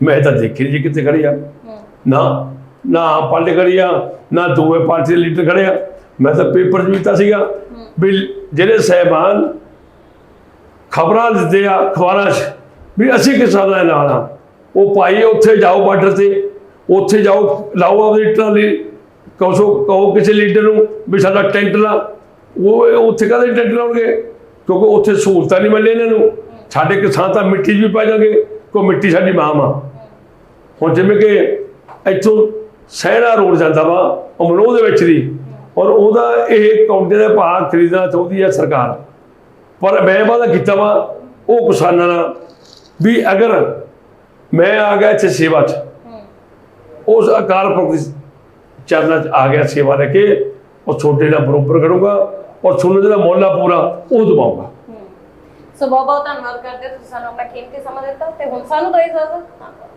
ਮੈਂ ਤਾਂ ਦੇਖੀ ਜੀ ਕਿੱਥੇ ਖੜੀ ਆ। ਨਾ ਨਾ ਪਾਰਟੀ ਖੜੀ ਆ ਨਾ ਦੋਵੇਂ ਪਾਰਟੀ ਦੇ ਲੀਡਰ ਖੜੇ ਆ। ਮੈਂ ਤਾਂ ਪੇਪਰ 'ਚ ਵੀ ਤਾਂ ਸੀਗਾ ਵੀ ਜਿਹੜੇ ਸਹਿਬਾਨ ਖਬਰਾਂ ਦਿੰਦੇ ਆ ਅਖਬਾਰਾਂ 'ਚ ਵੀ ਅਸੀਂ ਕਿਸਾਨਾਂ ਦੇ ਨਾਲ ਆ। ਉਹ ਭਾਈ ਉੱਥੇ ਜਾਓ ਬਾਰਡਰ ਤੇ ਉੱਥੇ ਜਾਓ ਲਾਓ ਆਪਣੀ ਟਰਾਲੀ ਕਹੋ ਕਹੋ ਕਿਸੇ ਲੀਡਰ ਨੂੰ ਵੀ ਸਾਡਾ ਟੈਂਟ ਲਾ। ਉਹ ਉੱਥੇ ਕਾਹਦੇ ਟੈਂਟ ਲਾਉਣਗੇ? ਕਿਉਂਕਿ ਉੱਥੇ ਸਹੂਲਤਾਂ ਨਹੀਂ ਮਿਲਣੀ ਇਹਨਾਂ ਨੂੰ। ਸਾਡੇ ਕਿਸਾਨ ਤਾਂ ਮਿੱਟੀ 'ਚ ਵੀ ਪੈ ਜਾਣਗੇ ਕੋਈ ਮਿੱਟੀ ਸਾਡੀ ਮਾਂ ਆ। ਹੁਣ ਜਿਵੇਂ ਕਿ ਇੱਥੋਂ ਸਹਿਰਾ ਰੋਡ ਜਾਂਦਾ ਵਾ ਅਮਨੋਹ ਦੇ ਵਿੱਚ ਦੀ ਔਰ ਉਹਦਾ ਇਹ ਕਾਉਂਟੇ ਦਾ ਭਾਅ ਖਰੀਦਣਾ ਚਾਹੁੰਦੀ ਹੈ ਸਰਕਾਰ। ਪਰ ਮੈਂ ਵਾਦਾ ਕੀਤਾ ਵਾ ਉਹ ਕਿਸਾਨਾਂ ਨਾਲ ਵੀ ਅਗਰ ਮੈਂ ਆ ਗਿਆ ਇੱਥੇ ਸੇਵਾ 'ਚ ਉਸ ਅਕਾਲ ਪੁਰਖ ਦੀ ਚਰਨਾਂ 'ਚ ਆ ਗਿਆ ਸੇਵਾ ਲੈ ਕੇ, ਉਹ ਛੋਟੇ ਦਾ ਬਰੋਬਰ ਕਰੂੰਗਾ, ਔਰ ਤੁਹਾਨੂੰ ਜਿਹੜਾ ਮੁੱਲ ਪੂਰਾ ਉਹ ਦਵਾਉਂਗਾ ਸੋ ਬਹੁਤ ਬਹੁਤ ਧੰਨਵਾਦ ਕਰਦੇ ਹਾਂ ਤੁਸੀਂ ਸਾਨੂੰ ਆਪਣਾ ਕੀਮਤੀ ਸਮਾਂ ਦਿੱਤਾ ਤੇ ਹੁਣ ਸਾਨੂੰ ਦੋ ਇਜਾਜ਼ਤ